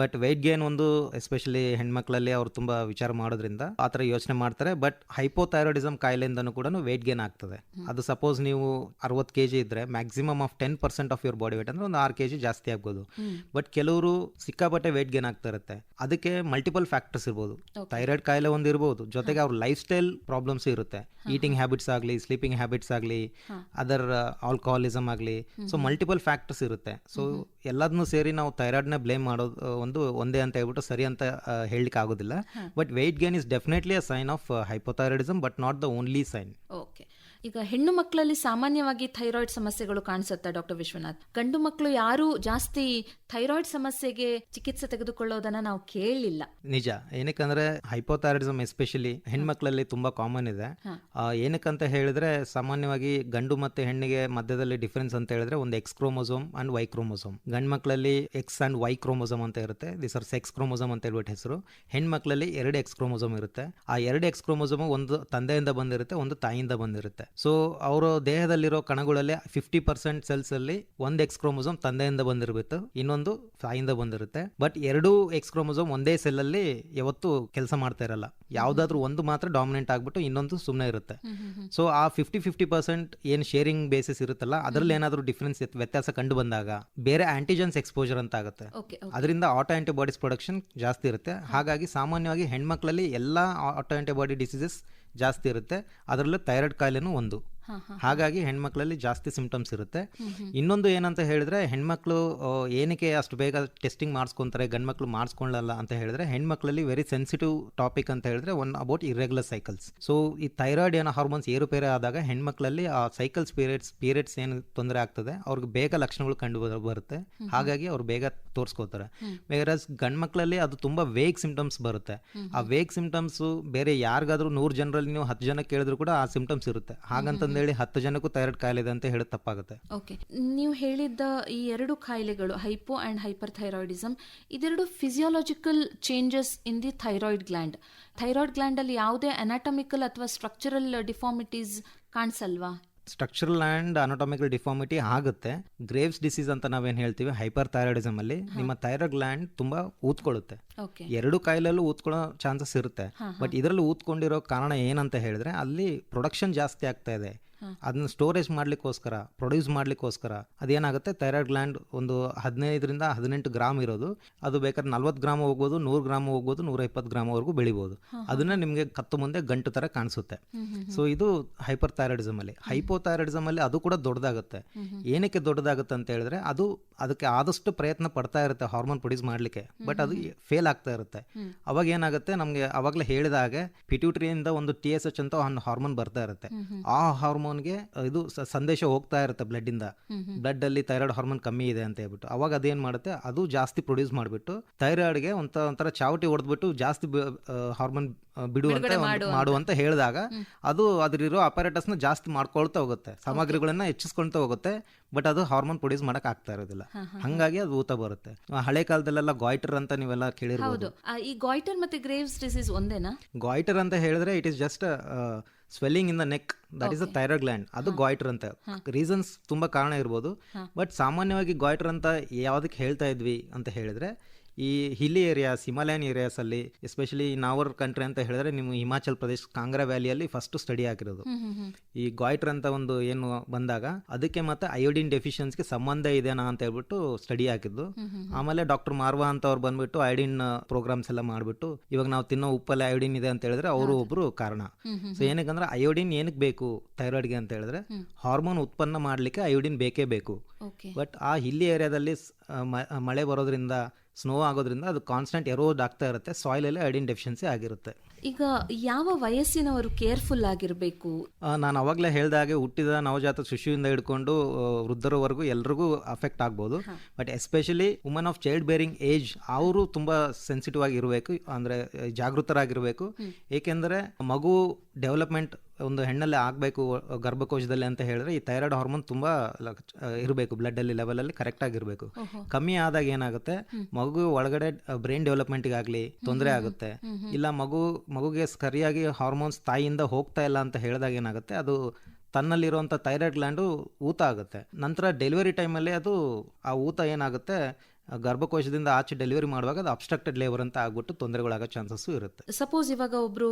ಬಟ್ ವೆಯ್ಟ್ ಗೇನ್ ಒಂದು ಎಸ್ಪೆಷಲಿ ಹೆಣ್ಮಕ್ಳಲ್ಲಿ ಅವ್ರು ತುಂಬ ವಿಚಾರ ಮಾಡೋದ್ರಿಂದ ಆ ಥರ ಯೋಚನೆ ಮಾಡ್ತಾರೆ. ಬಟ್ ಹೈಪೋಥೈರಾಯ್ಡಿಸಮ್ ಕಾಯಿಲೆಯಿಂದನೂ ಕೂಡ ವೆಯ್ಟ್ ಗೇನ್ ಆಗ್ತದೆ. ಅದು ಸಪೋಸ್ ನೀವು ಅರವತ್ತು ಕೆ ಜಿ ಇದ್ರೆ maximum of ten percent of your body weight ಅಂದ್ರೆ ಒಂದು ಆರು ಕೆ ಜಿ ಜಾಸ್ತಿ ಆಗ್ಬೋದು. ಬಟ್ ಕೆಲವರು ಸಿಕ್ಕಾಪಟ್ಟೆ ವೆಯ್ಟ್ ಗೇನ್ ಆಗ್ತಾ ಇರುತ್ತೆ. ಅದಕ್ಕೆ ಮಲ್ಟಿಪಲ್ ಫ್ಯಾಕ್ಟರ್ಸ್ ಇರ್ಬೋದು. ಥೈರಾಯ್ಡ್ ಕಾಯಿಲೆ ಒಂದು ಇರ್ಬೋದು. ಜೊತೆಗೆ ಅವ್ರ ಲೈಫ್ ಸ್ಟೈಲ್ ಪ್ರಾಬ್ಲಮ್ಸ್ ಇರುತ್ತೆ ಈಟಿಂಗ್ ಹ್ಯಾಬಿಟ್ಸ್ ಆಗಲಿ ಸ್ಲೀಪಿಂಗ್ ಹ್ಯಾಬಿಟ್ಸ್ ಆಗಲಿ ಅದರ್ ಆಲ್ಕೋಹಾಲಿಸಮ್ ಆಗಲಿ ಸೊ ಮಲ್ಟಿಪಲ್ ಫ್ಯಾಕ್ಟರ್ಸ್ ಇರುತ್ತೆ. ಸೊ ಎಲ್ಲದನ್ನು ಸೇರಿ ನಾವು ಥೈರಾಯ್ಡ್ನೇ ಬ್ಲೇಮ್ ಮಾಡೋದು ಒಂದು ಒಂದೇ ಅಂತ ಹೇಳ್ಬಿಟ್ಟು ಸರಿ ಅಂತ ಆ, ಹೇಳಲಿಕ್ಕೆ ಆಗೋದಿಲ್ಲ. But weight gain is definitely a sign of hypothyroidism but not the only sign okay ಈಗ ಹೆಣ್ಣು ಮಕ್ಕಳಲ್ಲಿ ಸಾಮಾನ್ಯವಾಗಿ ಥೈರಾಯ್ಡ್ ಸಮಸ್ಯೆಗಳು ಕಾಣಿಸುತ್ತೆ ಡಾಕ್ಟರ್ ವಿಶ್ವನಾಥ್. ಗಂಡು ಮಕ್ಕಳು ಯಾರು ಜಾಸ್ತಿ ಥೈರಾಯ್ಡ್ ಸಮಸ್ಯೆಗೆ ಚಿಕಿತ್ಸೆ ತೆಗೆದುಕೊಳ್ಳೋದನ್ನ ನಾವು ಕೇಳಲಿಲ್ಲ ನಿಜ. ಏನಕ್ಕಂದ್ರೆ ಹೈಪೋಥೈರಾಯ್ಡಿಸಮ್ ಎಸ್ಪೆಷಲಿ ಹೆಣ್ಮಕ್ಳಲ್ಲಿ ತುಂಬಾ ಕಾಮನ್ ಇದೆ. ಆ, ಏನಕ್ಕಂತ ಹೇಳಿದ್ರೆ ಸಾಮಾನ್ಯವಾಗಿ ಗಂಡು ಮತ್ತೆ ಹೆಣ್ಣಿಗೆ ಮಧ್ಯದಲ್ಲಿ ಡಿಫರೆನ್ಸ್ ಅಂತ ಹೇಳಿದ್ರೆ ಒಂದು X chromosome and Y chromosome. ಗಂಡು ಮಕ್ಕಳಲ್ಲಿ ಎಕ್ಸ್ ಅಂಡ್ ವೈ ಕ್ರೋಮೋಸೋಮ್ ಅಂತ ಇರುತ್ತೆ. ದಿಸ್ ಆರ್ ಸೆಕ್ಸ್ ಕ್ರೋಮೋಸೋಮ್ ಅಂತ ಹೇಳ್ಬಿಟ್ಟು ಹೆಸರು. ಹೆಣ್ಮಕ್ಳಲ್ಲಿ ಎರಡು ಎಕ್ಸ್ ಕ್ರೋಮೋಸೋಮ್ ಇರುತ್ತೆ. ಆ ಎರಡು ಎಕ್ಸ್ ಕ್ರೋಮೋಸೋಮ್ ಒಂದು ತಂದೆಯಿಂದ ಬಂದಿರುತ್ತೆ ಒಂದು ತಾಯಿಯಿಂದ ಬಂದಿರುತ್ತೆ. ಸೊ ಅವರ ದೇಹದಲ್ಲಿರೋ ಕಣಗಳಲ್ಲಿ ಫಿಫ್ಟಿ ಪರ್ಸೆಂಟ್ ಸೆಲ್ಸ್ ಅಲ್ಲಿ ಒಂದು ಎಕ್ಸ್ ಕ್ರೋಮೋಸೋಮ್ ತಂದೆಯಿಂದ ಬಂದಿರಬೇಕು ಇನ್ನೊಂದು ತಾಯಿಯಿಂದ ಬಂದಿರುತ್ತೆ. ಬಟ್ ಎರಡೂ ಎಕ್ಸ್ ಕ್ರೋಮೋಸೋಮ್ ಒಂದೇ ಸೆಲ್ ಅಲ್ಲಿ ಯಾವತ್ತು ಕೆಲಸ ಮಾಡ್ತಾ ಇರಲ್ಲ. ಯಾವ್ದಾದ್ರು ಒಂದು ಮಾತ್ರ ಡಾಮಿನೆಂಟ್ ಆಗ್ಬಿಟ್ಟು ಇನ್ನೊಂದು ಸುಮ್ಮನೆ ಇರುತ್ತೆ. ಸೊ ಆ ಫಿಫ್ಟಿ ಫಿಫ್ಟಿ ಪರ್ಸೆಂಟ್ ಏನ್ ಶೇರಿಂಗ್ ಬೇಸಿಸ್ ಇರುತ್ತಲ್ಲ ಅದರಲ್ಲಿ ಏನಾದರೂ ಡಿಫ್ರೆನ್ಸ್ ವ್ಯತ್ಯಾಸ ಕಂಡು ಬಂದಾಗ ಬೇರೆ ಆಂಟಿಜೆನ್ಸ್ ಎಕ್ಸ್ಪೋಜರ್ ಅಂತ ಆಗುತ್ತೆ. ಅದರಿಂದ ಆಟೋ ಆಂಟಿಬಾಡೀಸ್ ಪ್ರೊಡಕ್ಷನ್ ಜಾಸ್ತಿ ಇರುತ್ತೆ. ಹಾಗಾಗಿ ಸಾಮಾನ್ಯವಾಗಿ ಹೆಣ್ಮಕ್ಳಲ್ಲಿ ಎಲ್ಲ ಆಟೋ ಆಂಟಿಬಾಡಿ ಡಿಸೀಸಸ್ ಜಾಸ್ತಿ ಇರುತ್ತೆ. ಅದರಲ್ಲೂ ಥೈರಾಯ್ಡ್ ಕಾಯಿಲೆನೂ ಒಂದು. ಹಾಗಾಗಿ ಹೆಣ್ಮಕ್ಳಲ್ಲಿ ಜಾಸ್ತಿ ಸಿಂಪ್ಟಮ್ಸ್ ಇರುತ್ತೆ. ಇನ್ನೊಂದು ಏನಂತ ಹೇಳಿದ್ರೆ ಹೆಣ್ಮಕ್ಳು ಏನಕ್ಕೆ ಅಷ್ಟು ಬೇಗ ಟೆಸ್ಟಿಂಗ್ ಮಾಡಿಸ್ಕೊಂತಾರೆ ಗಂಡ್ಮಕ್ಳು ಮಾಡಿಸ್ಕೊಳ್ಳಲ್ಲ ಅಂತ ಹೇಳಿದ್ರೆ ಹೆಣ್ಮಕ್ಳಲ್ಲಿ ವೆರಿ ಸೆನ್ಸಿಟಿವ್ ಟಾಪಿಕ್ ಅಂತ ಹೇಳಿದ್ರೆ one about irregular cycles so ಈ ಥೈರಾಯ್ಡ್ ಏನೋ ಹಾರ್ಮೋನ್ಸ್ ಏರುಪೇರೆ ಆದಾಗ ಹೆಣ್ಮಕ್ಳಲ್ಲಿ ಆ ಸೈಕಲ್ಸ್ ಪೀರಿಯಡ್ಸ್ ಪೀರಿಯಡ್ಸ್ ಏನು ತೊಂದರೆ ಆಗ್ತದೆ ಅವ್ರಿಗೆ ಬೇಗ ಲಕ್ಷಣಗಳು ಕಂಡು ಬರುತ್ತೆ. ಹಾಗಾಗಿ ಅವ್ರು ಬೇಗ ತೋರಿಸ್ಕೋತಾರೆ. ಬೇರಸ್ ಗಂಡ್ಮಕ್ಳಲ್ಲಿ ಅದು ತುಂಬಾ ವೇಗ್ ಸಿಂಪ್ಟಮ್ಸ್ ಬರುತ್ತೆ. ಆ ವೇಗ್ ಸಿಂಪ್ಟಮ್ಸ್ ಬೇರೆ ಯಾರಿಗಾದ್ರೂ ನೂರು ಜನರಲ್ಲಿ ನೀವು ಹತ್ತು ಜನ ಕೇಳಿದ್ರು ಕೂಡ ಆ ಸಿಂಪ್ಟಮ್ಸ್ ಇರುತ್ತೆ. ಹಾಗಂತಂದೇಳಿ ಹತ್ತು ಜನಕ್ಕೂ ಥೈರಾಯ್ಡ್ ಕಾಯಿಲೆ ಇದೆ ಅಂತ ಹೇಳಿ ತಪ್ಪಾಗುತ್ತೆ. ಓಕೆ. ನೀವು ಹೇಳಿದ್ದ ಈ ಎರಡು ಕಾಯಿಲೆಗಳು ಹೈಪೋ ಅಂಡ್ ಹೈಪರ್ ಥೈರಾಯ್ಡಿಸಮ್ ಇದೆರಡು physiological changes in the thyroid gland. Thyroid gland ಅಲ್ಲಿ ಯಾವುದೇ ಅನಾಟಮಿಕಲ್ ಅಥವಾ ಸ್ಟ್ರಕ್ಚರಲ್ ಡಿಫಾರ್ಮಿಟೀಸ್ ಕಾಣಿಸಲ್ವಾ? ಸ್ಟ್ರಕ್ಚರಲ್ ಆ್ಯಂಡ್ ಅನಾಟಮಿಕಲ್ ಡಿಫಾರ್ಮಿಟಿ ಆಗುತ್ತೆ. ಗ್ರೇವ್ಸ್ ಡಿಸೀಸ್ ಅಂತ ನಾವೇನು ಹೇಳ್ತೀವಿ ಹೈಪರ್ ಥೈರಾಯ್ಡಿಸಮ್ ಅಲ್ಲಿ ನಿಮ್ಮ ಥೈರಾಯ್ಡ್ ಗ್ಲ್ಯಾಂಡ್ ತುಂಬಾ ಊದ್ಕೊಳ್ಳುತ್ತೆ. ಎರಡು ಕಾಯಿಲಲ್ಲೂ ಊದ್ಕೊಳ್ಳೋ ಚಾನ್ಸಸ್ ಇರುತ್ತೆ. ಬಟ್ ಇದರಲ್ಲಿ ಊದ್ಕೊಂಡಿರೋ ಕಾರಣ ಏನಂತ ಹೇಳಿದ್ರೆ ಅಲ್ಲಿ ಪ್ರೊಡಕ್ಷನ್ ಜಾಸ್ತಿ ಆಗ್ತಾ ಇದೆ. ಅದನ್ನ ಸ್ಟೋರೇಜ್ ಮಾಡ್ಲಿಕ್ಕೋಸ್ಕರ ಪ್ರೊಡ್ಯೂಸ್ ಮಾಡ್ಲಿಕ್ಕೋಸ್ಕರ ಅದೇನಾಗುತ್ತೆ? ಥೈರಾಯ್ಡ್ ಗ್ಲ್ಯಾಂಡ್ ಒಂದು ಹದಿನೈದರಿಂದ ಹದಿನೆಂಟು ಗ್ರಾಮ್ ಇರೋದು. ಅದು ಬೇಕಾದ್ರೆ ನಲ್ವತ್ತು ಗ್ರಾಮ್ ಹೋಗ್ಬೋದು ನೂರು ಗ್ರಾಮ್ ಹೋಗ್ಬೋದು ನೂರ ಇಪ್ಪತ್ತು ಗ್ರಾಮ್ವರೆಗೂ ಬೆಳಿಬೋದು. ಅದನ್ನ ನಿಮಗೆ ಕತ್ತು ಮುಂದೆ ಗಂಟು ತರ ಕಾಣಿಸುತ್ತೆ. ಸೊ ಇದು ಹೈಪರ್ ಥೈರಾಯ್ಡಿಸಮ್ ಅಲ್ಲಿ ಹೈಪೋಥೈರಾಯ್ಡಿಸಮ್ ಅಲ್ಲಿ ಅದು ಕೂಡ ದೊಡ್ಡದಾಗುತ್ತೆ. ಏನಕ್ಕೆ ದೊಡ್ಡದಾಗುತ್ತೆ ಅಂತ ಹೇಳಿದ್ರೆ ಅದು ಅದಕ್ಕೆ ಆದಷ್ಟು ಪ್ರಯತ್ನ ಪಡ್ತಾ ಇರುತ್ತೆ ಹಾರ್ಮೋನ್ ಪ್ರೊಡ್ಯೂಸ್ ಮಾಡ್ಲಿಕ್ಕೆ. ಬಟ್ ಅದು ಫೇಲ್ ಆಗ್ತಾ ಇರುತ್ತೆ. ಅವಾಗ ಏನಾಗುತ್ತೆ? ನಮಗೆ ಅವಾಗಲೇ ಹೇಳಿದ ಹಾಗೆ ಪಿಟ್ಯೂಟ್ರಿಯಿಂದ ಒಂದು ಟಿ ಎಸ್ ಎಚ್ ಅಂತ ಒಂದು ಹಾರ್ಮೋನ್ ಬರ್ತಾ ಇರುತ್ತೆ. ಆ ಹಾರ್ಮೋನ್ಗೆ ಇದು ಸಂದೇಶ ಹೋಗ್ತಾ ಇರುತ್ತೆ ಬ್ಲಡ್ ಇಂದ. ಬ್ಲಡ್ ಅಲ್ಲಿ ಥೈರಾಯ್ಡ್ ಹಾರ್ಮೋನ್ ಕಮ್ಮಿ ಇದೆ ಅಂತ ಹೇಳ್ಬಿಟ್ಟು. ಅವಾಗ ಅದೇನ್ ಮಾಡುತ್ತೆ ಅದು ಜಾಸ್ತಿ ಪ್ರೊಡ್ಯೂಸ್ ಮಾಡಿಬಿಟ್ಟು ಥೈರಾಯ್ಡ್ಗೆ ಒಂಥರ ಒಂಥರ ಚಾವಟಿ ಹೊಡೆದ್ಬಿಟ್ಟು ಜಾಸ್ತಿ ಹಾರ್ಮೋನ್ ಬಿಡುವಂತ ಮಾಡುವಂತ. ಹೇಳಿದಾಗ ಅದು ಅದ್ರಿರೋ ಅಪರೇಟಸ್ನ ನ ಜಾಸ್ತಿ ಮಾಡ್ಕೊಳ್ತಾ ಹೋಗುತ್ತೆ. ಸಾಮಗ್ರಿಗಳನ್ನ ಹೆಚ್ಚಿಸ್ಕೊಳ್ತಾ ಹೋಗುತ್ತೆ ಬಟ್ ಅದು ಹಾರ್ಮೋನ್ ಪ್ರೊಡ್ಯೂಸ್ ಮಾಡಕ್ ಆಗ್ತಾ ಇರೋದಿಲ್ಲ. ಹಂಗಾಗಿ ಅದು ಊತ ಬರುತ್ತೆ. ಹಳೆ ಕಾಲದಲ್ಲೆಲ್ಲ ಗಾಯ್ಟರ್ ಅಂತ ನೀವೆಲ್ಲ ಕೇಳಿರ್ಬೋದು. ಈ ಗಾಯ್ಟರ್ ಮತ್ತೆ ಗ್ರೇವ್ಸ್ ಡಿಸೀಸ್ ಒಂದೇನಾ? ಗಾಯ್ಟರ್ ಅಂತ ಹೇಳಿದ್ರೆ it is just swelling in the neck that is a thyroid gland ಅದು ಗಾಯ್ಟರ್ ಅಂತ. ರೀಸನ್ಸ್ ತುಂಬಾ ಕಾರಣ ಇರ್ಬೋದು. ಬಟ್ ಸಾಮಾನ್ಯವಾಗಿ ಗಾಯ್ಟರ್ ಅಂತ ಯಾವುದಕ್ಕೆ ಹೇಳ್ತಾ ಇದ್ವಿ ಅಂತ ಹೇಳಿದ್ರೆ ಈ ಹಿಲ್ಲಿ ಏರಿಯಾಸ್ ಹಿಮಾಲಯನ್ ಏರಿಯಾಸ್ ಅಲ್ಲಿ ಎಸ್ಪೆಷಲಿ ಇನ್ ಅವರ್ ಕಂಟ್ರಿ ಅಂತ ಹೇಳಿದ್ರೆ ನಿಮ್ಮ ಹಿಮಾಚಲ್ ಪ್ರದೇಶ್ ಕಾಂಗ್ರಾ ವ್ಯಾಲಿಯಲ್ಲಿ ಫಸ್ಟ್ ಸ್ಟಡಿ ಆಗಿರೋದು. ಈ ಗಾಯ್ಟರ್ ಅಂತ ಒಂದು ಏನು ಬಂದಾಗ ಅದಕ್ಕೆ ಮತ್ತೆ ಅಯೋಡಿನ್ ಡೆಫಿಷಿಯನ್ಸ್ಗೆ ಸಂಬಂಧ ಇದೆನಾ ಅಂತ ಹೇಳ್ಬಿಟ್ಟು ಸ್ಟಡಿ ಹಾಕಿದ್ದು ಆಮೇಲೆ ಡಾಕ್ಟರ್ ಮಾರ್ವಾ ಅಂತ ಅವ್ರು ಬಂದ್ಬಿಟ್ಟು ಅಯೋಡಿನ್ ಪ್ರೋಗ್ರಾಮ್ಸ್ ಎಲ್ಲ ಮಾಡ್ಬಿಟ್ಟು ಇವಾಗ ನಾವು ತಿನ್ನೋ ಉಪ್ಪಲ್ಲಿ ಅಯೋಡಿನ್ ಇದೆ ಅಂತ ಹೇಳಿದ್ರೆ ಅವರು ಒಬ್ರು ಕಾರಣ. ಸೊ ಏನಕ್ಕಂದ್ರೆ ಅಯೋಡಿನ್ ಏನಕ್ಕೆ ಬೇಕು ಥೈರಾಯ್ಡ್ಗೆ ಅಂತ ಹೇಳಿದ್ರೆ ಹಾರ್ಮೋನ್ ಉತ್ಪನ್ನ ಮಾಡ್ಲಿಕ್ಕೆ ಅಯೋಡಿನ್ ಬೇಕೇ ಬೇಕು. ಬಟ್ ಆ ಹಿಲ್ಲಿ ಏರಿಯಾದಲ್ಲಿ ಮಳೆ ಬರೋದ್ರಿಂದ ಸ್ನೋ ಆಗೋದ್ರಿಂದ ಅದು ಕಾನ್ಸ್ಟೆಂಟ್ ಎರೋಡ್ ಆಗ್ತಾ ಇರುತ್ತೆ ಸಾಯಿಲಲ್ಲಿ ಐಡಿನ್ ಡೆಫಿಷಿಯನ್ಸಿ ಆಗಿರುತ್ತೆ. ಈಗ ಯಾವ ವಯಸ್ಸಿನವರು ಕೇರ್ಫುಲ್ ಆಗಿರಬೇಕು? ನಾನು ಅವಾಗಲೇ ಹೇಳಿದ ಹಾಗೆ ಹುಟ್ಟಿದ ನವಜಾತ ಶಿಶುವಿಂದ ಹಿಡ್ಕೊಂಡು ವೃದ್ಧರವರೆಗೂ ಎಲ್ರಿಗೂ ಅಫೆಕ್ಟ್ ಆಗ್ಬೋದು. But especially woman of child bearing age ಅವರು ತುಂಬ ಸೆನ್ಸಿಟಿವ್ ಆಗಿರಬೇಕು ಅಂದರೆ ಜಾಗೃತರಾಗಿರಬೇಕು. ಏಕೆಂದ್ರೆ ಮಗು ಡೆವಲಪ್ಮೆಂಟ್ ಒಂದು ಹೆಣ್ಣಲ್ಲಿ ಆಗಬೇಕು ಗರ್ಭಕೋಶದಲ್ಲಿ ಅಂತ ಹೇಳಿದ್ರೆ ಈ ಥೈರಾಯ್ಡ್ ಹಾರ್ಮೋನ್ ತುಂಬ ಇರಬೇಕು ಬ್ಲಡ್ ಅಲ್ಲಿ ಲೆವೆಲ್ ಅಲ್ಲಿ ಕರೆಕ್ಟ್ ಆಗಿರಬೇಕು ಕಮ್ಮಿ ಆದಾಗ ಏನಾಗುತ್ತೆ? ಮಗು ಒಳಗಡೆ ಬ್ರೈನ್ ಡೆವಲಪ್ಮೆಂಟ್ಗಾಗಲಿ ತೊಂದರೆ ಆಗುತ್ತೆ. ಇಲ್ಲ ಮಗು ಮಗುಗೆ ಸರಿಯಾಗಿ ಹಾರ್ಮೋನ್ಸ್ ತಾಯಿಯಿಂದ ಹೋಗ್ತಾ ಇಲ್ಲ ಅಂತ ಹೇಳಿದಾಗ ಏನಾಗುತ್ತೆ? ಅದು ತನ್ನಲ್ಲಿರುವಂಥ ಥೈರಾಯ್ಡ್ ಗ್ಲ್ಯಾಂಡು ಊತ ಆಗುತ್ತೆ. ನಂತರ ಡೆಲಿವರಿ ಟೈಮಲ್ಲಿ ಅದು ಆ ಊತ ಏನಾಗುತ್ತೆ? ಗರ್ಭಕೋಶದಿಂದ ಆಚೆ ಡೆಲಿವರಿ ಮಾಡುವಾಗ ಅದು ಅಬ್ಸ್ಟ್ರಕ್ಟೆಡ್ ಲೇಬರ್ ಅಂತ ಆಗ್ಬಿಟ್ಟು ತೊಂದರೆಗಳಾಗೋ ಚಾನ್ಸಸ್ಸು ಇರುತ್ತೆ. ಸಪೋಸ್ ಇವಾಗ ಒಬ್ರು